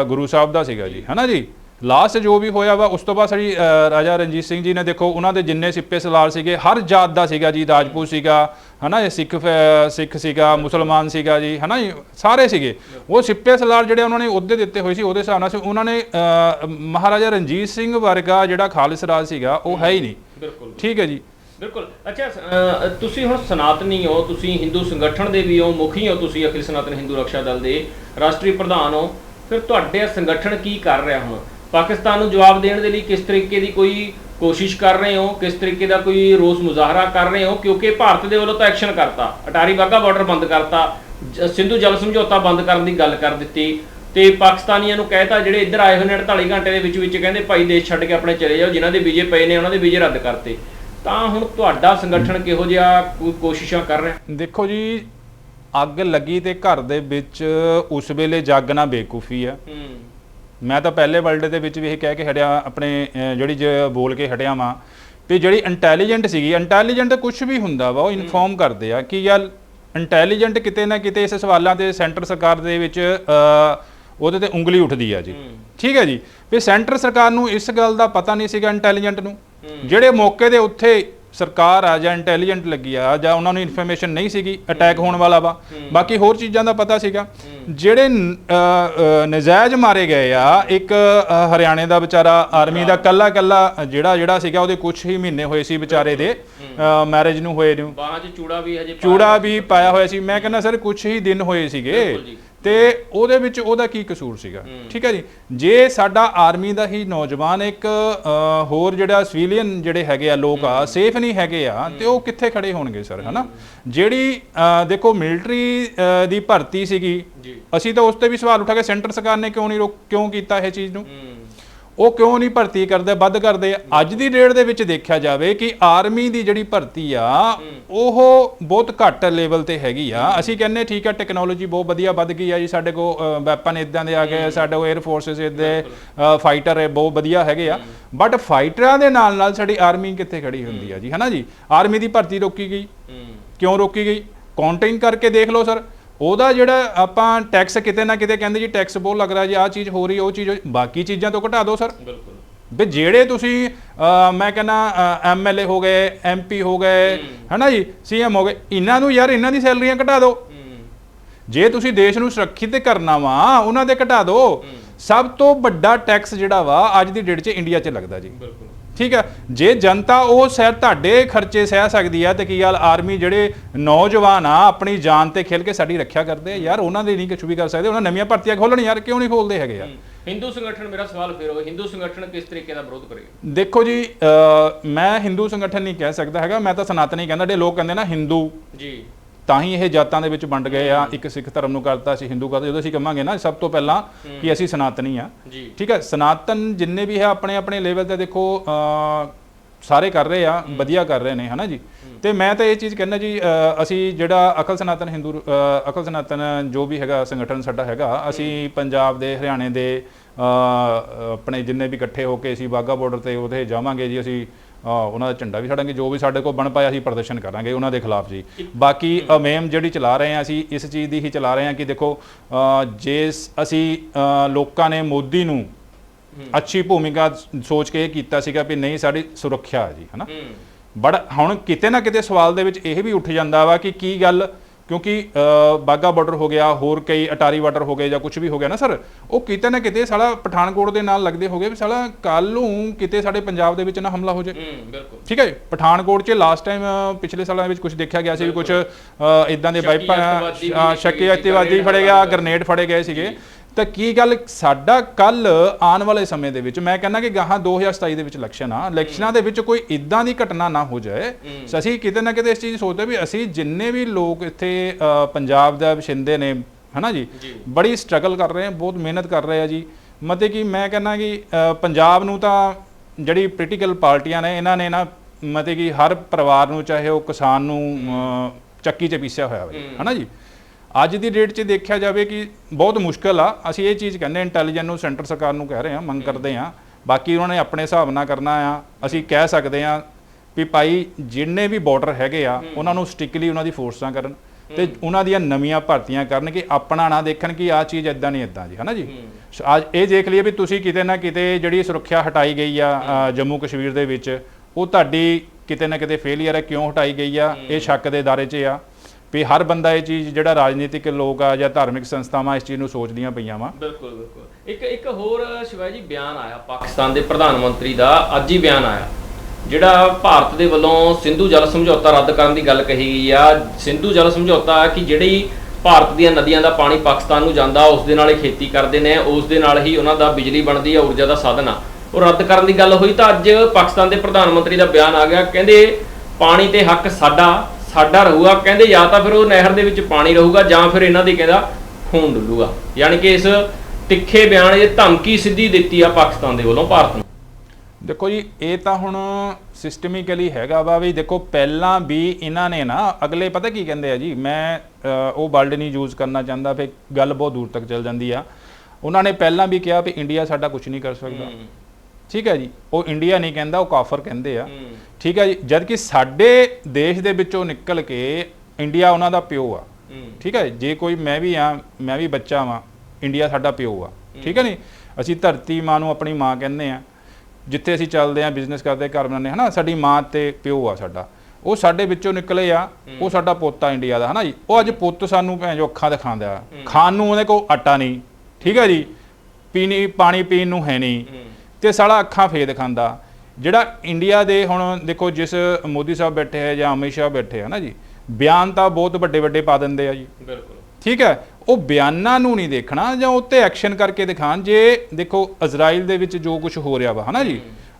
ਗੁਰੂ ਸਾਹਿਬ ਦਾ ਸੀਗਾ ਜੀ। ਹਨਾ ਜੀ? ਲਾਸਟ ਜੋ ਵੀ ਹੋਇਆ ਵਾ ਉਸ ਤੋਂ ਬਾਅਦ ਸਾਡੀ ਰਾਜਾ ਰਣਜੀਤ ਸਿੰਘ ਜੀ ਨੇ ਦੇਖੋ ਉਹਨਾਂ ਦੇ ਜਿੰਨੇ ਸਿੱਪੇ ਸਲਾਰ ਸੀਗੇ ਹਰ ਜਾਤ ਦਾ ਸੀਗਾ ਜੀ ਰਾਜਪੂਤ ਸੀਗਾ ਹਨਾ ਇਹ ਸਿੱਖ ਸਿੱਖ ਸੀਗਾ ਮੁਸਲਮਾਨ ਸੀਗਾ ਜੀ ਹਨਾ ਸਾਰੇ ਸੀਗੇ। ਉਹ ਸਿੱਪੇ ਸਲਾਰ ਜਿਹੜੇ ਉਹਨਾਂ ਨੇ ਅਹੁਦੇ ਦਿੱਤੇ ਹੋਏ ਸੀ ਉਹਦੇ ਹਿਸਾਬ ਨਾਲ ਉਹਨਾਂ ਨੇ ਮਹਾਰਾਜਾ ਰਣਜੀਤ ਸਿੰਘ ਵਰਗਾ ਜਿਹੜਾ ਖਾਲਿਸ ਰਾਜ ਸੀਗਾ ਉਹ ਹੈ ਹੀ ਨਹੀਂ। ਬਿਲਕੁਲ। ਠੀਕ ਹੈ ਜੀ। ਬਿਲਕੁਲ। ਅੱਛਾ ਤੁਸੀਂ ਹੁਣ ਸਨਾਤਨੀ ਹੋ ਤੁਸੀਂ ਹਿੰਦੂ ਸੰਗਠਨ ਦੇ ਵੀ ਹੋ ਮੁਖੀ ਹੋ ਤੁਸੀਂ ਅਖਿਲ ਸਨਾਤਨ ਹਿੰਦੂ ਰੱਖਿਆ ਦਲ ਦੇ ਰਾਸ਼ਟਰੀ ਪ੍ਰਧਾਨ ਹੋ ਫਿਰ ਤੁਹਾਡੇ ਸੰਗਠਨ ਕੀ ਕਰ ਰਿਹਾ ਹੁਣ? ਪਾਕਿਸਤਾਨ ਨੂੰ ਜਵਾਬ ਦੇਣ ਦੇ ਲਈ ਕਿਸ ਤਰੀਕੇ ਦੀ ਕੋਈ ਕੋਸ਼ਿਸ਼ ਕਰ ਰਹੇ ਹੋ? ਕਿਸ ਤਰੀਕੇ ਦਾ ਕੋਈ ਰੋਸ ਮੁਜ਼ਾਹਰਾ ਕਰ ਰਹੇ ਹੋ? ਕਿਉਂਕਿ ਭਾਰਤ ਦੇ ਵੱਲੋਂ ਤਾਂ ਐਕਸ਼ਨ ਕਰਤਾ। ਅਟਾਰੀ ਵਾਹਗਾ ਬਾਰਡਰ ਬੰਦ ਕਰਤਾ। ਸਿੰਧੂ ਜਲ ਸਮਝੌਤਾ ਬੰਦ ਕਰਨ ਦੀ ਗੱਲ ਕਰ ਦਿੱਤੀ। ਤੇ ਪਾਕਿਸਤਾਨੀਆਂ ਨੂੰ ਕਹਿਤਾ ਜਿਹੜੇ ਇੱਧਰ ਆਏ ਹੋਏ ਨੇ 48 ਘੰਟੇ ਦੇ ਵਿੱਚ ਵਿੱਚ ਕਹਿੰਦੇ ਭਾਈ ਦੇਸ਼ ਛੱਡ ਕੇ ਆਪਣੇ ਚਲੇ ਜਾਓ। ਜਿਨ੍ਹਾਂ ਦੇ ਵੀਜ਼ੇ ਪਏ ਨੇ ਉਹਨਾਂ ਦੇ ਵੀਜ਼ੇ ਰੱਦ ਕਰਤੇ। ਤਾਂ ਹੁਣ ਤੁਹਾਡਾ ਸੰਗਠਨ ਕਿਹੋ ਜਿਹਾ ਕੋਈ ਕੋਸ਼ਿਸ਼ਾਂ ਕਰ ਰਿਹਾ? ਦੇਖੋ ਜੀ ਅੱਗ ਲੱਗੀ ਤੇ ਘਰ ਦੇ ਵਿੱਚ ਉਸ ਵੇਲੇ ਜਾਗਣਾ ਬੇਕੂਫੀ ਆ। ਮੈਂ ਤਾਂ ਪਹਿਲੇ ਵਰਲਡ ਦੇ ਵਿੱਚ ਵੀ ਇਹ ਕਹਿ ਕੇ ਹਟਿਆ ਆਪਣੇ ਅਹ, ਜਿਹੜੀ ਜ ਬੋਲ ਕੇ ਹਟਿਆ ਵਾਂ ਵੀ ਜਿਹੜੀ ਇੰਟੈਲੀਜੈਂਟ ਸੀਗੀ ਇੰਟੈਲੀਜੈਂਟ ਕੁਝ ਵੀ ਹੁੰਦਾ ਵਾ ਉਹ ਇਨਫੋਰਮ ਕਰਦੇ ਆ ਕਿ ਯਾਰ ਇੰਟੈਲੀਜੈਂਟ ਕਿਤੇ ਨਾ ਕਿਤੇ ਇਸ ਸਵਾਲਾਂ ਤੇ ਸੈਂਟਰ ਸਰਕਾਰ ਦੇ ਵਿੱਚ ਅਹ, ਉਹਦੇ ਤੇ ਉਂਗਲੀ ਉੱਠਦੀ ਆ ਜੀ। ਠੀਕ ਹੈ ਜੀ? ਵੀ ਸੈਂਟਰ ਸਰਕਾਰ ਨੂੰ ਇਸ ਗੱਲ ਦਾ ਪਤਾ ਨਹੀਂ ਸੀਗਾ ਇੰਟੈਲੀਜੈਂਟ ਨੂੰ। ਜਿਹੜੇ ਮੌਕੇ ਦੇ ਉੱਥੇ ਸਰਕਾਰ ਆ ਜਾਂ ਇੰਟੈਲੀਜੈਂਟ ਲੱਗੀ ਆ ਜਾਂ ਉਹਨਾਂ ਨੂੰ ਇਨਫੋਰਮੇਸ਼ਨ ਨਹੀਂ ਸੀਗੀ ਅਟੈਕ ਹੋਣ ਵਾਲਾ ਵਾ। ਬਾਕੀ ਹੋਰ ਚੀਜ਼ਾਂ ਦਾ ਪਤਾ ਸੀਗਾ। ਜਿਹੜੇ ਨਜਾਇਜ਼ ਮਾਰੇ ਗਏ ਆ ਇੱਕ ਹਰਿਆਣੇ ਦਾ ਵਿਚਾਰਾ ਆਰਮੀ ਦਾ ਕੱਲਾ ਕੱਲਾ ਜਿਹੜਾ ਜਿਹੜਾ ਸੀਗਾ ਉਹਦੇ ਕੁਝ ਹੀ ਮਹੀਨੇ ਹੋਏ ਸੀ ਵਿਚਾਰੇ ਦੇ ਮੈਰਿਜ ਨੂੰ ਹੋਏ ਨੂੰ। ਬਾਹਾਂ 'ਚ ਚੂੜਾ ਵੀ ਹਜੇ ਚੂੜਾ ਵੀ ਪਾਇਆ ਹੋਇਆ ਸੀ। ਮੈਂ ਕਹਿੰਦਾ ਸਰ ਕੁਝ ਹੀ ਦਿਨ ਹੋਏ ਸੀਗੇ। ਤੇ ਉਹਦੇ ਵਿੱਚ ਉਹਦਾ ਕੀ ਕਸੂਰ ਸੀਗਾ? ਠੀਕ ਹੈ ਜੀ। ਜੇ ਸਾਡਾ ਆਰਮੀ ਦਾ ਹੀ ਨੌਜਵਾਨ ਇੱਕ ਹੋਰ ਜਿਹੜਾ ਸਿਵੀਲੀਅਨ ਜਿਹੜੇ ਹੈਗੇ ਆ ਲੋਕ ਆ ਸੇਫ ਨਹੀਂ ਹੈਗੇ ਆ ਤੇ ਉਹ ਕਿੱਥੇ ਖੜੇ ਹੋਣਗੇ ਸਰ ਹਨਾ? ਜਿਹੜੀ ਦੇਖੋ ਮਿਲਟਰੀ ਦੀ ਭਰਤੀ ਸੀਗੀ ਅਸੀਂ ਤਾਂ ਉਸ ਤੇ ਵੀ ਸਵਾਲ ਉਠਾ ਕੇ ਸੈਂਟਰ ਸਰਕਾਰ ਨੇ ਕਿਉਂ ਨਹੀਂ ਰੋਕ ਕਿਉਂ ਕੀਤਾ ਇਹ ਚੀਜ਼ ਨੂੰ? ਉਹ ਕਿਉਂ ਨਹੀਂ ਭਰਤੀ ਕਰਦੇ ਵੱਧ ਕਰਦੇ? ਅੱਜ ਦੀ ਡੇਟ ਦੇ ਵਿੱਚ ਦੇਖਿਆ ਜਾਵੇ ਕਿ ਆਰਮੀ ਦੀ ਜਿਹੜੀ ਭਰਤੀ ਆ ਉਹ ਬਹੁਤ ਘੱਟ ਲੈਵਲ ਤੇ ਹੈਗੀ ਆ। ਅਸੀਂ ਕਹਿੰਨੇ ਠੀਕ ਆ ਟੈਕਨੋਲੋਜੀ ਬਹੁਤ ਵਧੀਆ ਵੱਧ ਗਈ ਆ ਜੀ ਸਾਡੇ ਕੋਲ ਵੈਪਨ ਇਦਾਂ ਦੇ ਆ ਗਏ ਸਾਡੇ ਕੋਲ 에ਅਰ ਫੋਰਸਸ ਇਦਾਂ ਫਾਈਟਰ ਹੈ ਬਹੁਤ ਵਧੀਆ ਹੈਗੇ ਆ। ਬਟ ਫਾਈਟਰਾਂ ਦੇ ਨਾਲ ਨਾਲ ਸਾਡੀ ਆਰਮੀ ਕਿੱਥੇ ਖੜੀ ਹੁੰਦੀ ਆ ਜੀ ਹਨਾ ਜੀ? ਆਰਮੀ ਦੀ ਭਰਤੀ ਰੋਕੀ ਗਈ। ਕਿਉਂ ਰੋਕੀ ਗਈ? ਕਾਊਂਟਿੰਗ ਕਰਕੇ ਦੇਖ ਲਓ ਸਰ ਉਹਦਾ ਜਿਹੜਾ ਆਪਾਂ ਟੈਕਸ ਕਿਤੇ ਨਾ ਕਿਤੇ ਕਹਿੰਦੇ ਜੀ ਟੈਕਸ ਬਹੁਤ ਲੱਗ ਰਿਹਾ ਜੀ ਆਹ ਚੀਜ਼ ਹੋ ਰਹੀ ਉਹ ਚੀਜ਼ ਬਾਕੀ ਚੀਜ਼ਾਂ ਤੋਂ ਘਟਾ ਦਿਓ ਸਰ। ਬਿਲਕੁਲ। ਵੀ ਜਿਹੜੇ ਤੁਸੀਂ ਮੈਂ ਕਹਿੰਦਾ ਐਮਐਲਏ ਹੋ ਗਏ ਐਮਪੀ ਹੋ ਗਏ ਹਨਾ ਜੀ ਸੀਐਮ ਹੋ ਗਏ ਇਹਨਾਂ ਨੂੰ ਯਾਰ ਇਹਨਾਂ ਦੀ ਸੈਲਰੀਆਂ ਘਟਾ ਦਿਓ। ਜੇ ਤੁਸੀਂ ਦੇਸ਼ ਨੂੰ ਸੁਰੱਖਿਅਤ ਕਰਨਾ ਵਾ ਉਹਨਾਂ ਦੇ ਘਟਾ ਦਿਓ। ਸਭ ਤੋਂ ਵੱਡਾ ਟੈਕਸ ਜਿਹੜਾ ਵਾ ਅੱਜ ਦੀ ਡੇਟ 'ਚ ਇੰਡੀਆ 'ਚ ਲੱਗਦਾ ਜੀ। ਬਿਲਕੁਲ। ਠੀਕ ਹੈ ਜੇ ਜਨਤਾ ਉਹ ਸਹਿ ਤੁਹਾਡੇ ਖਰਚੇ ਸਹਿ ਸਕਦੀ ਹੈ ਤੇ ਕੀ ਗੱਲ ਆਰਮੀ ਜਿਹੜੇ ਨੌਜਵਾਨ ਆ ਆਪਣੀ ਜਾਨ ਤੇ ਖੇਲ ਕੇ ਸਾਡੀ ਰੱਖਿਆ ਕਰਦੇ ਆ ਯਾਰ ਉਹਨਾਂ ਦੇ ਨਹੀਂ ਕੁਝ ਵੀ ਕਰ ਸਕਦੇ ਉਹਨਾਂ ਨਵੀਆਂ ਭਰਤੀਆਂ ਖੋਲਣ ਯਾਰ ਕਿਉਂ ਨਹੀਂ ਖੋਲਦੇ ਹੈਗੇ ਯਾਰ? ਹਿੰਦੂ ਸੰਗਠਨ ਮੇਰਾ ਸਵਾਲ ਫਿਰ ਉਹ ਹਿੰਦੂ ਸੰਗਠਨ ਕਿਸ ਤਰੀਕੇ ਦਾ ਵਿਰੋਧ ਕਰੇਗਾ? ਦੇਖੋ ਜੀ ਮੈਂ ਹਿੰਦੂ ਸੰਗਠਨ ਨਹੀਂ ਕਹਿ ਸਕਦਾ ਹੈਗਾ ਮੈਂ ਤਾਂ ਸਨਾਤਨੀ ਕਹਿੰਦਾ ਜਿਹੜੇ ਲੋਕ ਕਹਿੰਦੇ ਨਾ ਹਿੰਦੂ ਜੀ। ਤਾਂ ਹੀ ਇਹ ਜਾਤਾਂ ਦੇ ਵਿੱਚ ਵੰਡ ਗਏ ਆ ਇੱਕ ਸਿੱਖ ਧਰਮ ਨੂੰ ਕਰਤਾ ਸੀ ਹਿੰਦੂ ਕਰਤਾ ਜਦੋਂ ਅਸੀਂ ਕਹਾਂਗੇ ਨਾ ਸਭ ਤੋਂ ਪਹਿਲਾਂ ਕਿ ਅਸੀਂ ਸਨਾਤਨੀ ਆ। ਠੀਕ ਹੈ ਸਨਾਤਨ ਜਿੰਨੇ ਵੀ ਹੈ ਆਪਣੇ ਆਪਣੇ ਲੈਵਲ ਤੇ ਦੇਖੋ ਸਾਰੇ ਕਰ ਰਹੇ ਆ ਵਧੀਆ ਕਰ ਰਹੇ ਨੇ ਹਨਾ ਜੀ? ਤੇ ਮੈਂ ਤਾਂ ਇਹ ਚੀਜ਼ ਕਹਿੰਦਾ ਜੀ ਅਸੀਂ ਜਿਹੜਾ ਅਕਲ ਸਨਾਤਨ ਹਿੰਦੂ ਅਕਲ ਸਨਾਤਨ ਜੋ ਵੀ ਹੈਗਾ ਸੰਗਠਨ ਸਾਡਾ ਹੈਗਾ ਅਸੀਂ ਪੰਜਾਬ ਦੇ ਹਰਿਆਣੇ ਦੇ ਆਪਣੇ ਜਿੰਨੇ ਵੀ ਇਕੱਠੇ ਹੋ ਕੇ ਅਸੀਂ ਬਾਗਾ ਬਾਰਡਰ ਤੇ ਉਹਦੇ ਜਾਵਾਂਗੇ ਜੀ ਅਸੀਂ ਅਹ, ਉਹਨਾਂ ਦਾ ਝੰਡਾ ਵੀ ਛੜਾਂਗੇ ਜੋ ਵੀ ਸਾਡੇ ਕੋਲ ਬਣ ਪਾਇਆ ਅਸੀਂ ਪ੍ਰਦਰਸ਼ਨ ਕਰਾਂਗੇ ਉਹਨਾਂ ਦੇ ਖਿਲਾਫ ਜੀ। ਬਾਕੀ ਅਮੇਮ ਜਿਹੜੀ ਚਲਾ ਰਹੇ ਹਾਂ ਅਸੀਂ ਇਸ ਚੀਜ਼ ਦੀ ਹੀ ਚਲਾ ਰਹੇ ਹਾਂ ਕਿ ਦੇਖੋ ਜੇ ਅਸੀਂ ਲੋਕਾਂ ਨੇ ਮੋਦੀ ਨੂੰ ਅੱਛੀ ਭੂਮਿਕਾ ਸੋਚ ਕੇ ਇਹ ਕੀਤਾ ਸੀਗਾ ਵੀ ਨਹੀਂ ਸਾਡੀ ਸੁਰੱਖਿਆ ਹੈ ਜੀ ਹਨਾ? ਬਟ ਹੁਣ ਕਿਤੇ ਨਾ ਕਿਤੇ ਸਵਾਲ ਦੇ ਵਿੱਚ ਇਹ ਵੀ ਉੱਠ ਜਾਂਦਾ ਵਾ ਕਿ ਕੀ ਗੱਲ ਕਿਉਂਕਿ ਬਾਗਾ ਬਾਰਡਰ ਹੋ ਗਿਆ ਹੋਰ ਕਈ ਅਟਾਰੀ ਬਾਰਡਰ ਹੋ ਗਏ ਜਾਂ ਕੁਝ ਵੀ ਹੋ ਗਿਆ ਨਾ ਸਰ ਉਹ ਕਿਤੇ ਨਾ ਕਿਤੇ ਸਾਲਾ ਪਠਾਨਕੋਟ ਦੇ ਨਾਲ ਲੱਗਦੇ ਹੋ ਗਏ ਵੀ ਸਾਲਾ ਕੱਲ ਨੂੰ ਕਿਤੇ ਸਾਡੇ ਪੰਜਾਬ ਦੇ ਵਿੱਚ ਨਾ ਹਮਲਾ ਹੋ ਜਾਏ। ਹੂੰ ਬਿਲਕੁਲ। ਠੀਕ ਹੈ ਪਠਾਨਕੋਟ 'ਚ ਲਾਸਟ ਟਾਈਮ ਪਿਛਲੇ ਸਾਲਾਂ ਵਿੱਚ ਕੁਝ ਦੇਖਿਆ ਗਿਆ ਸੀ ਵੀ ਕੁਝ ਇਦਾਂ ਦੇ ਵਾਈਪਰ ਸ਼ੱਕੀ ਅੱਤਵਾਦੀ ਫੜੇ ਗਿਆ ਗ੍ਰਨੇਡ ਫੜੇ ਗਏ ਸੀਗੇ। ਤਾਂ ਕੀ ਗੱਲ ਸਾਡਾ ਕੱਲ ਆਉਣ ਵਾਲੇ ਸਮੇਂ ਦੇ ਵਿੱਚ ਮੈਂ ਕਹਿੰਦਾ ਕਿ ਗਾਹਾਂ 2027 ਦੇ ਵਿੱਚ ਇਲੈਕਸ਼ਨ ਆ ਇਲੈਕਸ਼ਨਾਂ ਦੇ ਵਿੱਚ ਕੋਈ ਇਦਾਂ ਦੀ ਘਟਨਾ ਨਾ ਹੋ ਜਾਏ। ਸੋ ਅਸੀਂ ਕਿਤੇ ਨਾ ਕਿਤੇ ਇਸ ਚੀਜ਼ ਸੋਚਦੇ ਵੀ ਅਸੀਂ ਜਿੰਨੇ ਵੀ ਲੋਕ ਇੱਥੇ ਪੰਜਾਬ ਦਾ ਵਸਿੰਦੇ ਨੇ ਹਨਾ ਜੀ। ਬੜੀ ਸਟਰਗਲ ਕਰ ਰਹੇ ਆ ਬਹੁਤ ਮਿਹਨਤ ਕਰ ਰਹੇ ਆ ਜੀ। ਮਤੇ ਕਿ ਮੈਂ ਕਹਿੰਦਾ ਕਿ ਪੰਜਾਬ ਨੂੰ ਤਾਂ ਜਿਹੜੀ ਪੋਲੀਟੀਕਲ ਪਾਰਟੀਆਂ ਨੇ ਇਹਨਾਂ ਨੇ ਨਾ ਮਤੇ ਕਿ ਹਰ ਪਰਿਵਾਰ ਨੂੰ ਚਾਹੇ ਉਹ ਕਿਸਾਨ ਨੂੰ ਚੱਕੀ 'ਚ ਪੀਸਿਆ ਹੋਇਆ ਹੋਵੇ ਹਨਾ ਜੀ? ਅੱਜ ਦੀ ਡੇਟ 'ਚ ਦੇਖਿਆ ਜਾਵੇ ਕਿ ਬਹੁਤ ਮੁਸ਼ਕਲ ਆ। ਅਸੀਂ ਇਹ ਚੀਜ਼ ਕਹਿੰਦੇ ਇੰਟੈਲੀਜੈਂਸ ਨੂੰ ਸੈਂਟਰ ਸਰਕਾਰ ਨੂੰ ਕਹਿ ਰਹੇ ਹਾਂ ਮੰਗ ਕਰਦੇ ਹਾਂ। ਬਾਕੀ ਉਹਨਾਂ ਨੇ ਆਪਣੇ ਹਿਸਾਬ ਨਾਲ ਕਰਨਾ ਆ। ਅਸੀਂ ਕਹਿ ਸਕਦੇ ਹਾਂ ਵੀ ਭਾਈ ਜਿੰਨੇ ਵੀ ਬਾਰਡਰ ਹੈਗੇ ਆ ਉਹਨਾਂ ਨੂੰ ਸਟਿਕਲੀ ਉਹਨਾਂ ਦੀ ਫੋਰਸਾਂ ਕਰਨ ਤੇ ਉਹਨਾਂ ਦੀਆਂ ਨਵੀਆਂ ਭਰਤੀਆਂ ਕਰਨ ਕਿ ਆਪਣਾ ਨਾ ਦੇਖਣ ਕਿ ਆ ਚੀਜ਼ ਇਦਾਂ ਨਹੀਂ ਇਦਾਂ ਜੀ ਹਨਾ ਜੀ? ਅੱਜ ਇਹ ਦੇਖ ਲਈਏ ਵੀ ਤੁਸੀਂ ਕਿਤੇ ਨਾ ਕਿਤੇ ਜਿਹੜੀ ਸੁਰੱਖਿਆ ਹਟਾਈ ਗਈ ਆ ਜੰਮੂ ਕਸ਼ਮੀਰ ਦੇ ਵਿੱਚ ਉਹ ਤੁਹਾਡੀ ਕਿਤੇ ਨਾ ਕਿਤੇ ਫੇਲਿਅਰ ਹੈ ਕਿਉਂ ਹਟਾਈ ਗਈ ਆ? ਇਹ ਸ਼ੱਕ ਦੇ ਦਾਇਰੇ 'ਚ ਆ। ਵੀ ਹਰ ਬੰਦਾ ਇਹ ਚੀਜ਼ ਜਿਹੜਾ ਰਾਜਨੀਤਿਕ ਲੋਕ ਆ ਜਾਂ ਧਾਰਮਿਕ ਸੰਸਥਾਵਾਂ ਇਸ ਚੀਜ਼ ਨੂੰ ਸੋਚਦੀਆਂ ਪਈਆਂ ਵਾ। ਬਿਲਕੁਲ ਬਿਲਕੁਲ। ਇੱਕ ਇੱਕ ਹੋਰ ਸ਼ਿਵਾ ਜੀ ਬਿਆਨ ਆਇਆ, ਪਾਕਿਸਤਾਨ ਦੇ ਪ੍ਰਧਾਨ ਮੰਤਰੀ ਦਾ ਅੱਜ ਹੀ ਬਿਆਨ ਆਇਆ। ਜਿਹੜਾ ਭਾਰਤ ਦੇ ਵੱਲੋਂ ਸਿੰਧੂ ਜਲ ਸਮਝੌਤਾ ਰੱਦ ਕਰਨ ਦੀ ਗੱਲ ਕਹੀ ਗਈ ਆ, ਸਿੰਧੂ ਜਲ ਸਮਝੌਤਾ ਕਿ ਜਿਹੜੀ ਭਾਰਤ ਦੀਆਂ ਨਦੀਆਂ ਦਾ ਪਾਣੀ ਪਾਕਿਸਤਾਨ ਨੂੰ ਜਾਂਦਾ, ਉਸ ਦੇ ਨਾਲ ਹੀ ਖੇਤੀ ਕਰਦੇ ਨੇ, ਉਸ ਦੇ ਨਾਲ ਹੀ ਉਹਨਾਂ ਦਾ ਬਿਜਲੀ ਬਣਦੀ ਆ, ਊਰਜਾ ਦਾ ਸਾਧਨ ਆ। ਉਹ ਰੱਦ ਕਰਨ ਦੀ ਗੱਲ ਹੋਈ ਤਾਂ ਅੱਜ ਪਾਕਿਸਤਾਨ ਦੇ ਪ੍ਰਧਾਨ ਮੰਤਰੀ ਦਾ ਬਿਆਨ ਆ ਗਿਆ, ਕਹਿੰਦੇ ਪਾਣੀ ਤੇ ਹੱਕ ਸਾਡਾ ਸਾਡਾ ਰਹੂਗਾ ਕਹਿੰਦੇ ਜਾਂ ਤਾਂ ਫਿਰ ਉਹ ਨਹਿਰ ਦੇ ਵਿੱਚ ਪਾਣੀ ਰਹੂਗਾ ਜਾਂ ਫਿਰ ਇਹਨਾਂ ਦੀ ਕਹਿੰਦਾ ਖੂਨ ਡੁੱਲੂਗਾ। ਯਾਨੀ ਕਿ ਇਸ ਤਿੱਖੇ ਬਿਆਨ ਇਹ ਧਮਕੀ ਸਿੱਧੀ ਦਿੱਤੀ ਆ ਪਾਕਿਸਤਾਨ ਦੇ ਵੱਲੋਂ ਭਾਰਤ ਨੂੰ। ਦੇਖੋ ਜੀ ਇਹ ਤਾਂ ਹੁਣ ਸਿਸਟਮਿਕਲੀ ਹੈਗਾ ਵਾ ਵੀ ਦੇਖੋ ਪਹਿਲਾਂ ਵੀ ਇਹਨਾਂ ਨੇ ਨਾ ਅਗਲੇ ਪਤਾ ਕੀ ਕਹਿੰਦੇ ਆ ਜੀ ਮੈਂ ਉਹ ਵਰਡ ਨਹੀਂ ਯੂਜ਼ ਕਰਨਾ ਚਾਹੁੰਦਾ ਫੇ ਗੱਲ ਬਹੁਤ ਦੂਰ ਤੱਕ ਚੱਲ ਜਾਂਦੀ ਆ। ਉਹਨਾਂ ਨੇ ਪਹਿਲਾਂ ਵੀ ਕਿਹਾ ਵੀ ਇੰਡੀਆ ਸਾਡਾ ਕੁਝ ਨਹੀਂ ਕਰ ਸਕਦਾ। ਠੀਕ ਹੈ ਜੀ ਉਹ ਇੰਡੀਆ ਨਹੀਂ ਕਹਿੰਦਾ ਉਹ ਕਾਫਰ ਕਹਿੰਦੇ ਆ। ਠੀਕ ਹੈ ਜੀ ਜਦ ਕਿ ਸਾਡੇ ਦੇਸ਼ ਦੇ ਵਿੱਚੋਂ ਨਿਕਲ ਕੇ ਇੰਡੀਆ ਉਹਨਾਂ ਦਾ ਪਿਓ ਆ। ਠੀਕ ਹੈ ਜੇ ਕੋਈ ਮੈਂ ਵੀ ਆ ਮੈਂ ਵੀ ਬੱਚਾ ਵਾਂ ਇੰਡੀਆ ਸਾਡਾ ਪਿਓ ਆ। ਠੀਕ ਹੈ ਨਹੀਂ ਅਸੀਂ ਧਰਤੀ ਮਾਂ ਨੂੰ ਆਪਣੀ ਮਾਂ ਕਹਿੰਦੇ ਆ। ਜਿੱਥੇ ਅਸੀਂ ਚੱਲਦੇ ਆ ਬਿਜ਼ਨਸ ਕਰਦੇ ਘਰ ਬਣਾਉਂਦੇ ਹਨਾ ਸਾਡੀ ਮਾਂ ਤੇ ਪਿਓ ਆ ਸਾਡਾ। ਉਹ ਸਾਡੇ ਵਿੱਚੋਂ ਨਿਕਲੇ ਆ ਉਹ ਸਾਡਾ ਪੁੱਤ ਆ ਇੰਡੀਆ ਦਾ ਹਨਾ ਜੀ। ਉਹ ਅੱਜ ਪੁੱਤ ਸਾਨੂੰ ਭੈਣ ਜੋ ਅੱਖਾਂ ਦਿਖਾਉਂਦਾ। ਖਾਣ ਨੂੰ ਉਹਦੇ ਕੋਲ ਆਟਾ ਨਹੀਂ। ਠੀਕ ਹੈ ਜੀ ਪੀਣੀ ਪਾਣੀ ਪੀਣ ਨੂੰ ਹੈ ਨਹੀਂ। ਤੇ ਸਾਲਾ ਅੱਖਾਂ ਫੇਰ ਦਿਖਾਉਂਦਾ ਜਿਹੜਾ ਇੰਡੀਆ ਦੇ ਹੁਣ ਦੇਖੋ ਜਿਸ ਮੋਦੀ ਸਾਹਿਬ ਬੈਠੇ ਹੈ ਜਾਂ ਅਮਿਤ ਸ਼ਾਹ ਬੈਠੇ ਹੈ ਨਾ ਜੀ ਬਿਆਨ ਤਾਂ ਬਹੁਤ ਵੱਡੇ ਵੱਡੇ ਪਾ ਦਿੰਦੇ ਆ ਜੀ। ਬਿਲਕੁਲ। ਠੀਕ ਹੈ ਉਹ ਬਿਆਨਾਂ ਨੂੰ ਨਹੀਂ ਦੇਖਣਾ ਜਾਂ ਉੱਤੇ ਐਕਸ਼ਨ ਕਰਕੇ ਦਿਖਾਣ ਜੇ ਦੇਖੋ ਇਜ਼ਰਾਈਲ ਦੇ ਵਿੱਚ ਜੋ ਕੁਝ ਹੋ ਰਿਹਾ ਵਾ ਹਨਾ ਜੀ?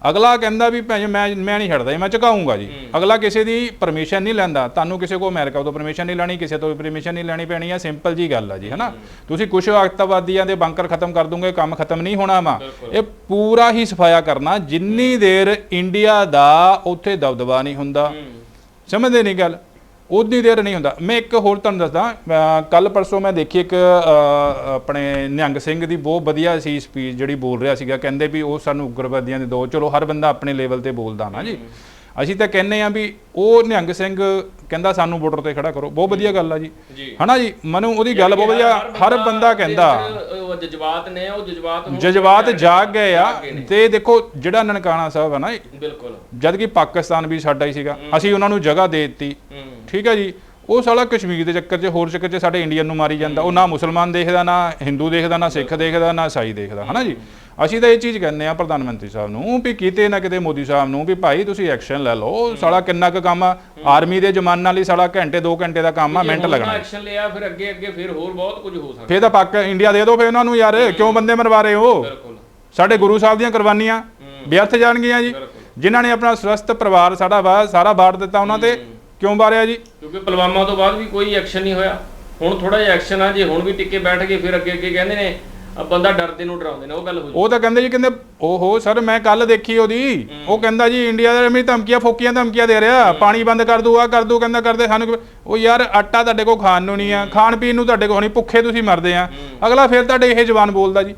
ਅਗਲਾ ਕਹਿੰਦਾ ਵੀ ਭਾਈ ਮੈਂ ਮੈਂ ਨਹੀਂ ਛੱਡਦਾ ਮੈਂ ਝੁਕਾਊਂਗਾ ਜੀ। ਅਗਲਾ ਕਿਸੇ ਦੀ ਪਰਮਿਸ਼ਨ ਨਹੀਂ ਲੈਂਦਾ। ਤੁਹਾਨੂੰ ਕਿਸੇ ਕੋ ਅਮਰੀਕਾ ਤੋਂ ਪਰਮਿਸ਼ਨ ਨਹੀਂ ਲੈਣੀ ਕਿਸੇ ਤੋਂ ਪਰਮਿਸ਼ਨ ਨਹੀਂ ਲੈਣੀ ਪੈਣੀ ਆ ਸਿੰਪਲ ਜੀ ਗੱਲ ਆ ਜੀ ਹਨਾ? ਤੁਸੀਂ ਕੁਝ ਅੱਤਵਾਦੀਆਂ ਦੇ ਬੰਕਰ ਖਤਮ ਕਰ ਦੂੰਗੇ ਕੰਮ ਖਤਮ ਨਹੀਂ ਹੋਣਾ ਵਾ। ਇਹ ਪੂਰਾ ਹੀ ਸਫਾਇਆ ਕਰਨਾ ਜਿੰਨੀ ਦੇਰ ਇੰਡੀਆ ਦਾ ਉੱਥੇ ਦਬਦਬਾ ਨਹੀਂ ਹੁੰਦਾ। ਸਮਝਦੇ ਨਹੀਂ ਗੱਲ? ਉਨੀ ਦੇਰ ਨਹੀਂ ਹੁੰਦਾ। ਮੈਂ ਇੱਕ ਹੋਰ ਤੁਹਾਨੂੰ ਦੱਸਦਾ ਕੱਲ ਪਰਸੋਂ ਮੈਂ ਦੇਖੀ ਇੱਕ ਆਪਣੇ ਨਿਹੰਗ ਸਿੰਘ ਦੀ ਬਹੁਤ ਵਧੀਆ ਸੀ ਸਪੀਚ ਜਿਹੜੀ ਬੋਲ ਰਿਹਾ ਸੀਗਾ। ਕਹਿੰਦੇ ਵੀ ਉਹ ਸਾਨੂੰ ਉਗਰਵਾਦੀਆਂ ਦੇ ਦੋ ਚਲੋ ਹਰ ਬੰਦਾ ਆਪਣੇ ਲੈਵਲ ਤੇ ਬੋਲਦਾ ਨਾ ਜੀ। ਅਸੀਂ ਤਾਂ ਕਹਿੰਨੇ ਆ ਵੀ ਉਹ ਨਿਹੰਗ ਸਿੰਘ ਕਹਿੰਦਾ ਸਾਨੂੰ ਬਾਰਡਰ ਤੇ ਖੜਾ ਕਰੋ। ਬਹੁਤ ਵਧੀਆ ਗੱਲ ਆ ਜੀ। ਹਨਾ ਜੀ? ਮੈਨੂੰ ਉਹਦੀ ਗੱਲ ਬਹੁਤ ਵਧੀਆ। ਹਰ ਬੰਦਾ ਕਹਿੰਦਾ। ਜਜ਼ਬਾਤ ਨੇ ਉਹ ਜਜ਼ਬਾਤ ਜਜ਼ਬਾਤ ਜਾਗ ਗਏ ਆ। ਤੇ ਦੇਖੋ ਜਿਹੜਾ ਨਨਕਾਣਾ ਸਾਹਿਬ ਹੈ ਨਾ ਬਿਲਕੁਲ। ਜਦ ਕਿ ਪਾਕਿਸਤਾਨ ਵੀ ਸਾਡਾ ਹੀ ਸੀਗਾ। ਅਸੀਂ ਉਹਨਾਂ ਨੂੰ ਜਗ੍ਹਾ ਦੇ ਦਿੱਤੀ। ਠੀਕ ਹੈ ਜੀ। ਉਹ ਸਾਲਾ ਕਸ਼ਮੀਰ ਦੇ ਚੱਕਰ 'ਚ ਹੋਰ ਚੱਕਰ 'ਚ ਸਾਡੇ ਇੰਡੀਅਨ ਨੂੰ ਮਾਰੀ ਜਾਂਦਾ। ਉਹ ਨਾ ਮੁਸਲਮਾਨ ਦੇਖਦਾ ਨਾ ਹਿੰਦੂ ਦੇਖਦਾ ਨਾ ਸਿੱਖ ਦੇਖਦਾ ਨਾ ਈਸਾਈ ਦੇਖਦਾ। ਹਨਾ ਜੀ? ਅਸੀਂ ਤਾਂ ਇਹ ਚੀਜ਼ ਕਹਿੰਦੇ ਆ ਪ੍ਰਧਾਨ ਮੰਤਰੀ ਸਾਹਿਬ ਨੂੰ ਵੀ ਕਿਤੇ ਨਾ ਕਿਤੇ ਮੋਦੀ ਸਾਹਿਬ ਨੂੰ ਵੀ ਭਾਈ ਤੁਸੀਂ ਐਕਸ਼ਨ ਲੈ ਲਓ। ਸਾਲਾ ਕਿੰਨਾ ਕੁ ਕੰਮ ਆ। ਆਰਮੀ ਦੇ ਜਮਾਨਾਂ ਲਈ ਸਾਲਾ ਘੰਟੇ 2 ਘੰਟੇ ਦਾ ਕੰਮ ਆ ਮਿੰਟ ਲੱਗਣਾ। ਐਕਸ਼ਨ ਲਿਆ ਫਿਰ ਅੱਗੇ ਅੱਗੇ ਫਿਰ ਹੋਰ ਬਹੁਤ ਕੁਝ ਹੋ ਸਕਦਾ। ਫੇਰ ਤਾਂ ਪਾਕ ਇੰਡੀਆ ਦੇ ਦਿਓ ਫੇਰ ਉਹਨਾਂ ਨੂੰ ਯਾਰ। ਕਿਉਂ ਬੰਦੇ ਮਰਵਾ ਰਹੇ ਹੋ? ਸਾਡੇ ਗੁਰੂ ਸਾਹਿਬ ਦੀਆਂ ਕੁਰਬਾਨੀਆਂ ਵਿਅਰਥ ਜਾਣਗੀਆਂ ਜੀ। ਜਿਨ੍ਹਾਂ ਨੇ ਆਪਣਾ ਸਵਸਥ ਪਰਿਵਾਰ ਸਾਡਾ ਸਾਰਾ ਬਾੜ ਦਿੱਤਾ ਉਹਨਾਂ ਤੇ। ਕਿਉਂ ਬਾਰਿਆ ਜੀ? ਕਿਉਂਕਿ ਪੁਲਵਾਮਾ ਤੋਂ ਬਾਅਦ ਵੀ ਕੋਈ ਐਕਸ਼ਨ ਨਹੀਂ ਹੋਇਆ। ਹੁਣ ਥੋੜਾ ਜਿਹਾ ਐਕਸ਼ਨ ਆ ਜੇ ਹੁਣ ਵੀ ਟਿੱਕੇ ਬੈਠ ਗਏ ਫਿਰ ਅੱਗੇ ਅੱਗੇ ਕਹਿੰਦੇ ਨੇ ਬੰਦਾ ਡਰਦੇ ਨੂੰ ਡਰਾਉਂਦੇ ਨੇ ਉਹ ਗੱਲ ਹੋ ਉਹ ਤਾਂ ਕਹਿੰਦੇ ਜੀ ਕਹਿੰਦੇ ਓਹੋ ਸਰ ਮੈਂ ਕੱਲ ਦੇਖੀ ਉਹਦੀ। ਉਹ ਕਹਿੰਦਾ ਜੀ ਇੰਡੀਆ ਦੇ ਮੇਰੀ ਧਮਕੀਆਂ ਫੋਕੀਆਂ ਧਮਕੀਆਂ ਦੇ ਰਿਹਾ। ਪਾਣੀ ਬੰਦ ਕਰ ਦੂ ਆ ਕਰ ਦੂ ਕਹਿੰਦਾ ਕਰਦੇ ਸਾਨੂੰ ਉਹ ਯਾਰ ਆਟਾ ਤੁਹਾਡੇ ਕੋਲ ਖਾਣ ਨੂੰ ਨਹੀਂ ਆ ਖਾਣ ਪੀਣ ਨੂੰ ਤੁਹਾਡੇ ਕੋਲ ਨਹੀਂ ਭੁੱਖੇ ਤੁਸੀਂ ਮਰਦੇ ਆ। ਅਗਲਾ ਫਿਰ ਤੁਹਾਡੇ ਇਹ ਜ਼ਬਾਨ ਬੋਲਦਾ ਜੀ।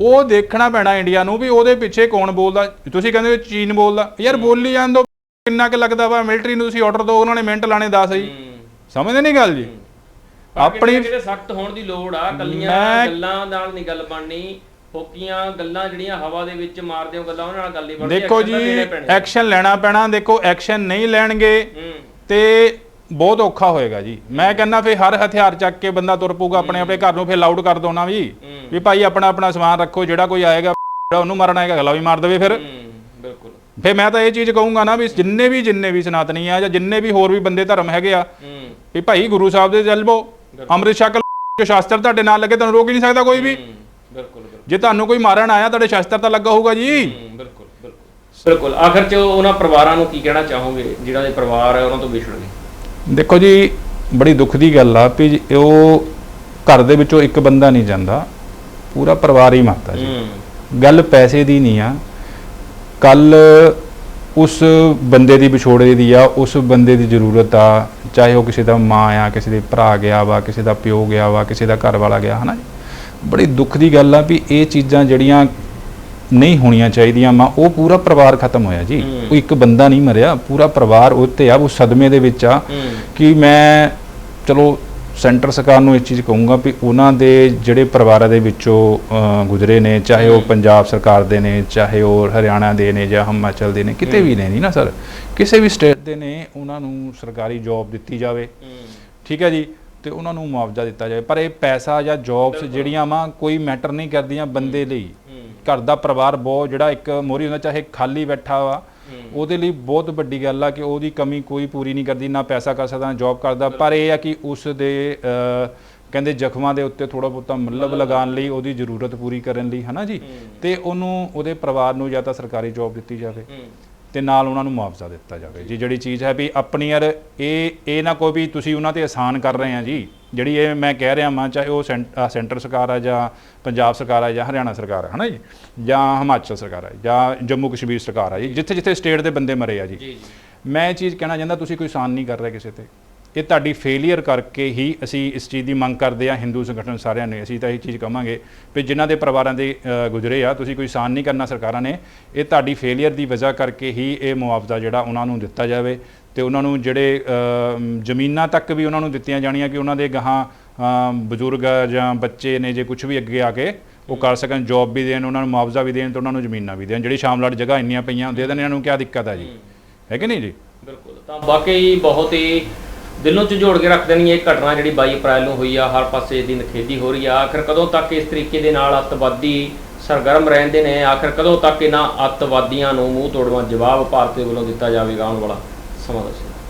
ਉਹ ਦੇਖਣਾ ਪੈਣਾ ਇੰਡੀਆ ਨੂੰ ਵੀ ਉਹਦੇ ਪਿੱਛੇ ਕੌਣ ਬੋਲਦਾ। ਤੁਸੀਂ ਕਹਿੰਦੇ ਚੀਨ ਬੋਲਦਾ। ਯਾਰ ਬੋਲੀ ਜਾਣ ਦੋ ਕਿੰਨਾ ਕੁ ਲੱਗਦਾ ਵਾ ਮਿਲਟਰੀ ਨੂੰ ਤੁਸੀਂ ਆਰਡਰ ਦਿਓ ਉਹਨਾਂ ਨੇ ਮਿੰਟ ਲਾਣੇ 10 ਜੀ। ਹੂੰ। ਸਮਝਦੇ ਨਹੀਂ ਗੱਲ ਜੀ? ਆਪਣੀ ਜਿਹੜੇ ਸਖਤ ਹੋਣ ਦੀ ਲੋੜ ਆ ਕੱਲੀਆਂ ਗੱਲਾਂ ਨਾਲ ਨਹੀਂ ਗੱਲ ਬਣਨੀ ਫੋਕੀਆਂ ਗੱਲਾਂ ਜਿਹੜੀਆਂ ਹਵਾ ਦੇ ਵਿੱਚ ਮਾਰਦੇ ਹੋ ਗੱਲਾਂ ਉਹਨਾਂ ਨਾਲ ਗੱਲ ਨਹੀਂ ਬਣਦੀ ਦੇਖੋ ਜੀ। ਐਕਸ਼ਨ ਲੈਣਾ ਪੈਣਾ ਦੇਖੋ ਐਕਸ਼ਨ ਨਹੀਂ ਲੈਣਗੇ ਤੇ ਬਹੁਤ ਔਖਾ ਹੋਏਗਾ ਜੀ। ਮੈਂ ਕਹਿੰਦਾ ਫੇ ਹਰ ਹਥਿਆਰ ਚੱਕ ਕੇ ਬੰਦਾ ਤੁਰ ਪਊਗਾ ਆਪਣੇ ਆਪਣੇ ਘਰ ਨੂੰ ਫੇ ਲਾਊਡ ਕਰ ਦੋਣਾ ਵੀ। ਵੀ ਭਾਈ ਆਪਣਾ ਆਪਣਾ ਸਮਾਨ ਰੱਖੋ ਜਿਹੜਾ ਕੋਈ ਆਏਗਾ ਉਹਨੂੰ ਮਾਰਨਾ ਹੈਗਾ ਅਗਲਾ ਵੀ ਮਾਰ ਦੇਵੇ ਫਿਰ। ਫੇ ਮੈਂ ਤਾਂ ਇਹ ਚੀਜ਼ ਕਹੂੰਗਾ ਨਾ ਵੀ ਜਿੰਨੇ ਵੀ ਜਿੰਨੇ ਵੀ ਸਨਾਤਨੀ ਆ ਜਾਂ ਜਿੰਨੇ ਵੀ ਹੋਰ ਵੀ ਬੰਦੇ ਧਰਮ ਹੈਗੇ ਆ ਵੀ ਭਾਈ ਗੁਰੂ ਸਾਹਿਬ ਦੇ ਚੱਲ ਅੰਮ੍ਰਿਤ ਛਕ ਲਓ ਸ਼ਾਸਤਰ ਤੁਹਾਡੇ ਨਾਲ ਲੱਗੇ ਤੁਹਾਨੂੰ ਰੋਕ ਹੀ ਨਹੀਂ ਸਕਦਾ ਕੋਈ ਵੀ। ਬਿਲਕੁਲ ਜੇ ਤੁਹਾਨੂੰ ਕੋਈ ਮਾਰਨ ਆਇਆ ਤੁਹਾਡੇ ਸ਼ਾਸਤਰ ਤਾਂ ਲੱਗਾ ਹੋਊਗਾ ਜੀ। ਬਿਲਕੁਲ ਬਿਲਕੁਲ। ਬਿਲਕੁਲ ਆਖਰ ਚ ਉਹਨਾਂ ਪਰਿਵਾਰਾਂ ਨੂੰ ਕੀ ਕਹਿਣਾ ਚਾਹੋਗੇ ਜਿਹੜਾ ਦੇ ਪਰਿਵਾਰ ਹੈ ਉਹਨਾਂ ਤੋਂ ਵਿਛੜ ਗਏ? ਦੇਖੋ ਜੀ ਬੜੀ ਦੁੱਖ ਦੀ ਗੱਲ ਆ ਵੀ ਜੀ ਉਹ ਘਰ ਦੇ ਵਿੱਚੋਂ ਇੱਕ ਬੰਦਾ ਨਹੀਂ ਜਾਂਦਾ ਪੂਰਾ ਪਰਿਵਾਰ ਹੀ ਮਰਦਾ ਜੀ। ਗੱਲ ਪੈਸੇ ਦੀ ਨਹੀਂ ਆ ਕੱਲ ਉਸ ਬੰਦੇ ਦੀ ਵਿਛੋੜੇ ਦੀ ਆ ਉਸ ਬੰਦੇ ਦੀ ਜ਼ਰੂਰਤ ਆ ਚਾਹੇ ਉਹ ਕਿਸੇ ਦਾ ਮਾਂ ਆ ਕਿਸੇ ਦੇ ਭਰਾ ਗਿਆ ਵਾ ਕਿਸੇ ਦਾ ਪਿਓ ਗਿਆ ਵਾ ਕਿਸੇ ਦਾ ਘਰ ਵਾਲਾ ਗਿਆ ਹਨਾ ਬੜੀ ਦੁੱਖ ਦੀ ਗੱਲ ਆ ਵੀ ਇਹ ਚੀਜ਼ਾਂ ਜਿਹੜੀਆਂ ਨਹੀਂ ਹੋਣੀਆਂ ਚਾਹੀਦੀਆਂ ਮਾਂ ਉਹ ਪੂਰਾ ਪਰਿਵਾਰ ਖਤਮ ਹੋਇਆ ਜੀ। ਉਹ ਇੱਕ ਬੰਦਾ ਨਹੀਂ ਮਰਿਆ ਪੂਰਾ ਪਰਿਵਾਰ ਉੱਤੇ ਆ ਉਹ ਸਦਮੇ ਦੇ ਵਿੱਚ ਆ ਕਿ ਮੈਂ ਚਲੋ ਸੈਂਟਰ ਸਰਕਾਰ ਨੂੰ ਇਹ ਚੀਜ਼ ਕਹੂੰਗਾ ਵੀ ਉਹਨਾਂ ਦੇ ਜਿਹੜੇ ਪਰਿਵਾਰਾਂ ਦੇ ਵਿੱਚੋਂ ਗੁਜ਼ਰੇ ਨੇ ਚਾਹੇ ਉਹ ਪੰਜਾਬ ਸਰਕਾਰ ਦੇ ਨੇ ਚਾਹੇ ਉਹ ਹਰਿਆਣਾ ਦੇ ਨੇ ਜਾਂ ਹਿਮਾਚਲ ਦੇ ਨੇ ਕਿਤੇ ਵੀ ਨੇ ਨਹੀਂ ਨਾ ਸਰ। ਕਿਸੇ ਵੀ ਸਟੇਟ ਦੇ ਨੇ ਉਹਨਾਂ ਨੂੰ ਸਰਕਾਰੀ ਜੌਬ ਦਿੱਤੀ ਜਾਵੇ। ਠੀਕ ਹੈ ਜੀ? ਤੇ ਉਹਨਾਂ ਨੂੰ ਮੁਆਵਜ਼ਾ ਦਿੱਤਾ ਜਾਵੇ। ਪਰ ਇਹ ਪੈਸਾ ਜਾਂ ਜੌਬਸ ਜਿਹੜੀਆਂ ਵਾ ਕੋਈ ਮੈਟਰ ਨਹੀਂ ਕਰਦੀਆਂ ਬੰਦੇ ਲਈ। ਘਰ ਦਾ ਪਰਿਵਾਰ ਬਹੁਤ ਜਿਹੜਾ ਇੱਕ ਮੋਰੀ ਹੁੰਦਾ ਚਾਹੇ ਖਾਲੀ ਬੈਠਾ ਵਾ ਉਹਦੇ ਲਈ ਬਹੁਤ ਵੱਡੀ ਗੱਲ ਆ ਕਿ ਉਹਦੀ ਕਮੀ ਕੋਈ ਪੂਰੀ ਨਹੀਂ ਕਰਦੀ ਨਾ ਪੈਸਾ ਕਰ ਸਕਦਾ ਜੌਬ ਕਰਦਾ। ਪਰ ਇਹ ਆ ਕਿ ਉਸ ਦੇ ਕਹਿੰਦੇ ਜ਼ਖਮਾਂ ਦੇ ਉੱਤੇ ਥੋੜਾ ਬਹੁਤਾ ਮੱਲਬ ਲਗਾਉਣ ਲਈ ਉਹਦੀ ਜ਼ਰੂਰਤ ਪੂਰੀ ਕਰਨ ਲਈ ਹਨਾ ਜੀ? ਤੇ ਉਹਨੂੰ ਉਹਦੇ ਪਰਿਵਾਰ ਨੂੰ ਜਾਂ ਤਾਂ ਸਰਕਾਰੀ ਜੌਬ ਦਿੱਤੀ ਜਾਵੇ ਤੇ ਨਾਲ ਉਹਨਾਂ ਨੂੰ ਮੁਆਵਜ਼ਾ ਦਿੱਤਾ ਜਾਵੇ। ਜੀ ਜਿਹੜੀ ਚੀਜ਼ ਹੈ ਵੀ ਆਪਣੀ ਯਾਰ ਇਹ ਇਹ ਨਾ ਕੋਈ ਵੀ ਤੁਸੀਂ ਉਹਨਾਂ ਤੇ ਆਸਾਨ ਕਰ ਰਹੇ ਆ ਜੀ। ਜਿਹੜੀ ਇਹ ਮੈਂ ਕਹਿ ਰਿਹਾ ਮਾਂ ਚਾਹੇ ਉਹ ਸੈਂਟਰ ਸਰਕਾਰ ਆ ਜਾਂ ਪੰਜਾਬ ਸਰਕਾਰ ਆ ਜਾਂ ਹਰਿਆਣਾ ਸਰਕਾਰ ਆ ਹਨਾ ਜੀ? ਜਾਂ ਹਿਮਾਚਲ ਸਰਕਾਰ ਆ ਜਾਂ ਜੰਮੂ ਕਸ਼ਮੀਰ ਸਰਕਾਰ ਆ ਜੀ ਜਿੱਥੇ ਜਿੱਥੇ ਸਟੇਟ ਦੇ ਬੰਦੇ ਮਰੇ ਆ ਜੀ। ਮੈਂ ਇਹ ਚੀਜ਼ ਕਹਿਣਾ ਚਾਹੁੰਦਾ ਤੁਸੀਂ ਕੋਈ ਆਸਾਨ ਨਹੀਂ ਕਰ ਰਹੇ ਕਿਸੇ ਤੇ। ਇਹ ਤੁਹਾਡੀ ਫੇਲਿਅਰ ਕਰਕੇ ਹੀ ਅਸੀਂ ਇਸ ਚੀਜ਼ ਦੀ ਮੰਗ ਕਰਦੇ ਆ ਹਿੰਦੂ ਸੰਗਠਨ ਸਾਰਿਆਂ ਨੇ ਅਸੀਂ ਤਾਂ ਇਹ ਚੀਜ਼ ਕਵਾਂਗੇ ਵੀ ਜਿਨ੍ਹਾਂ ਦੇ ਪਰਿਵਾਰਾਂ ਦੇ ਗੁਜ਼ਰੇ ਆ ਤੁਸੀਂ ਕੋਈ ਆਸਾਨ ਨਹੀਂ ਕਰਨਾ ਸਰਕਾਰਾਂ ਨੇ। ਇਹ ਤੁਹਾਡੀ ਫੇਲਿਅਰ ਦੀ ਵਜ੍ਹਾ ਕਰਕੇ ਹੀ ਇਹ ਮੁਆਵਜ਼ਾ ਜਿਹੜਾ ਉਹਨਾਂ ਨੂੰ ਦਿੱਤਾ ਜਾਵੇ। ਤੇ ਉਹਨਾਂ ਨੂੰ ਜਿਹੜੇ ਜ਼ਮੀਨਾਂ ਤੱਕ ਵੀ ਉਹਨਾਂ ਨੂੰ ਦਿੱਤੀਆਂ ਜਾਣੀਆਂ ਕਿ ਉਹਨਾਂ ਦੇ ਗਾਹਾਂ ਬਜ਼ੁਰਗ ਜਾਂ ਬੱਚੇ ਨੇ ਜੇ ਕੁਝ ਵੀ ਅੱਗੇ ਆ ਕੇ ਉਹ ਕਰ ਸਕਣ ਜੌਬ ਵੀ ਦੇਣ, ਉਹਨਾਂ ਨੂੰ ਮੁਆਵਜ਼ਾ ਵੀ ਦੇਣ ਤੇ ਉਹਨਾਂ ਨੂੰ ਜ਼ਮੀਨਾਂ ਵੀ ਦੇਣ। ਜਿਹੜੀ ਸ਼ਾਮਲਾਟ ਜਗ੍ਹਾ ਇੰਨੀਆਂ ਪਈਆਂ, ਦੇ ਦੇਣ ਇਹਨਾਂ ਨੂੰ ਕੀ ਦਿੱਕਤ ਆ ਜੀ? ਹੈ ਕਿ ਨਹੀਂ ਜੀ? ਬਿਲਕੁਲ। ਤਾਂ ਵਾਕਈ ਬਹੁਤ ਹੀ ਦਿਲੋਂ ਝੰਜੋੜ ਕੇ ਰੱਖ ਦੇਣੀ ਇਹ ਘਟਨਾ ਜਿਹੜੀ 22 ਅਪ੍ਰੈਲ ਨੂੰ ਹੋਈ ਆ, ਹਰ ਪਾਸੇ ਇਹਦੀ ਨਖੇਦੀ ਹੋ ਰਹੀ ਆ। ਆਖਰ ਕਦੋਂ ਤੱਕ ਇਸ ਤਰੀਕੇ ਦੇ ਨਾਲ ਅੱਤਵਾਦੀ ਸਰਗਰਮ ਰਹਿੰਦੇ ਨੇ? ਆਖਰ ਕਦੋਂ ਤੱਕ ਇਹਨਾਂ ਅੱਤਵਾਦੀਆਂ ਨੂੰ ਮੂੰਹ ਤੋੜਵਾ? ਜਵਾਬ ਭਾਰਤ ਦੇ ਵੱਲੋਂ ਦਿੱਤਾ ਜਾਵੇਗਾ ਆਉਣ ਵਾਲਾ। ਸਮਾਂ ਦੱਸੋ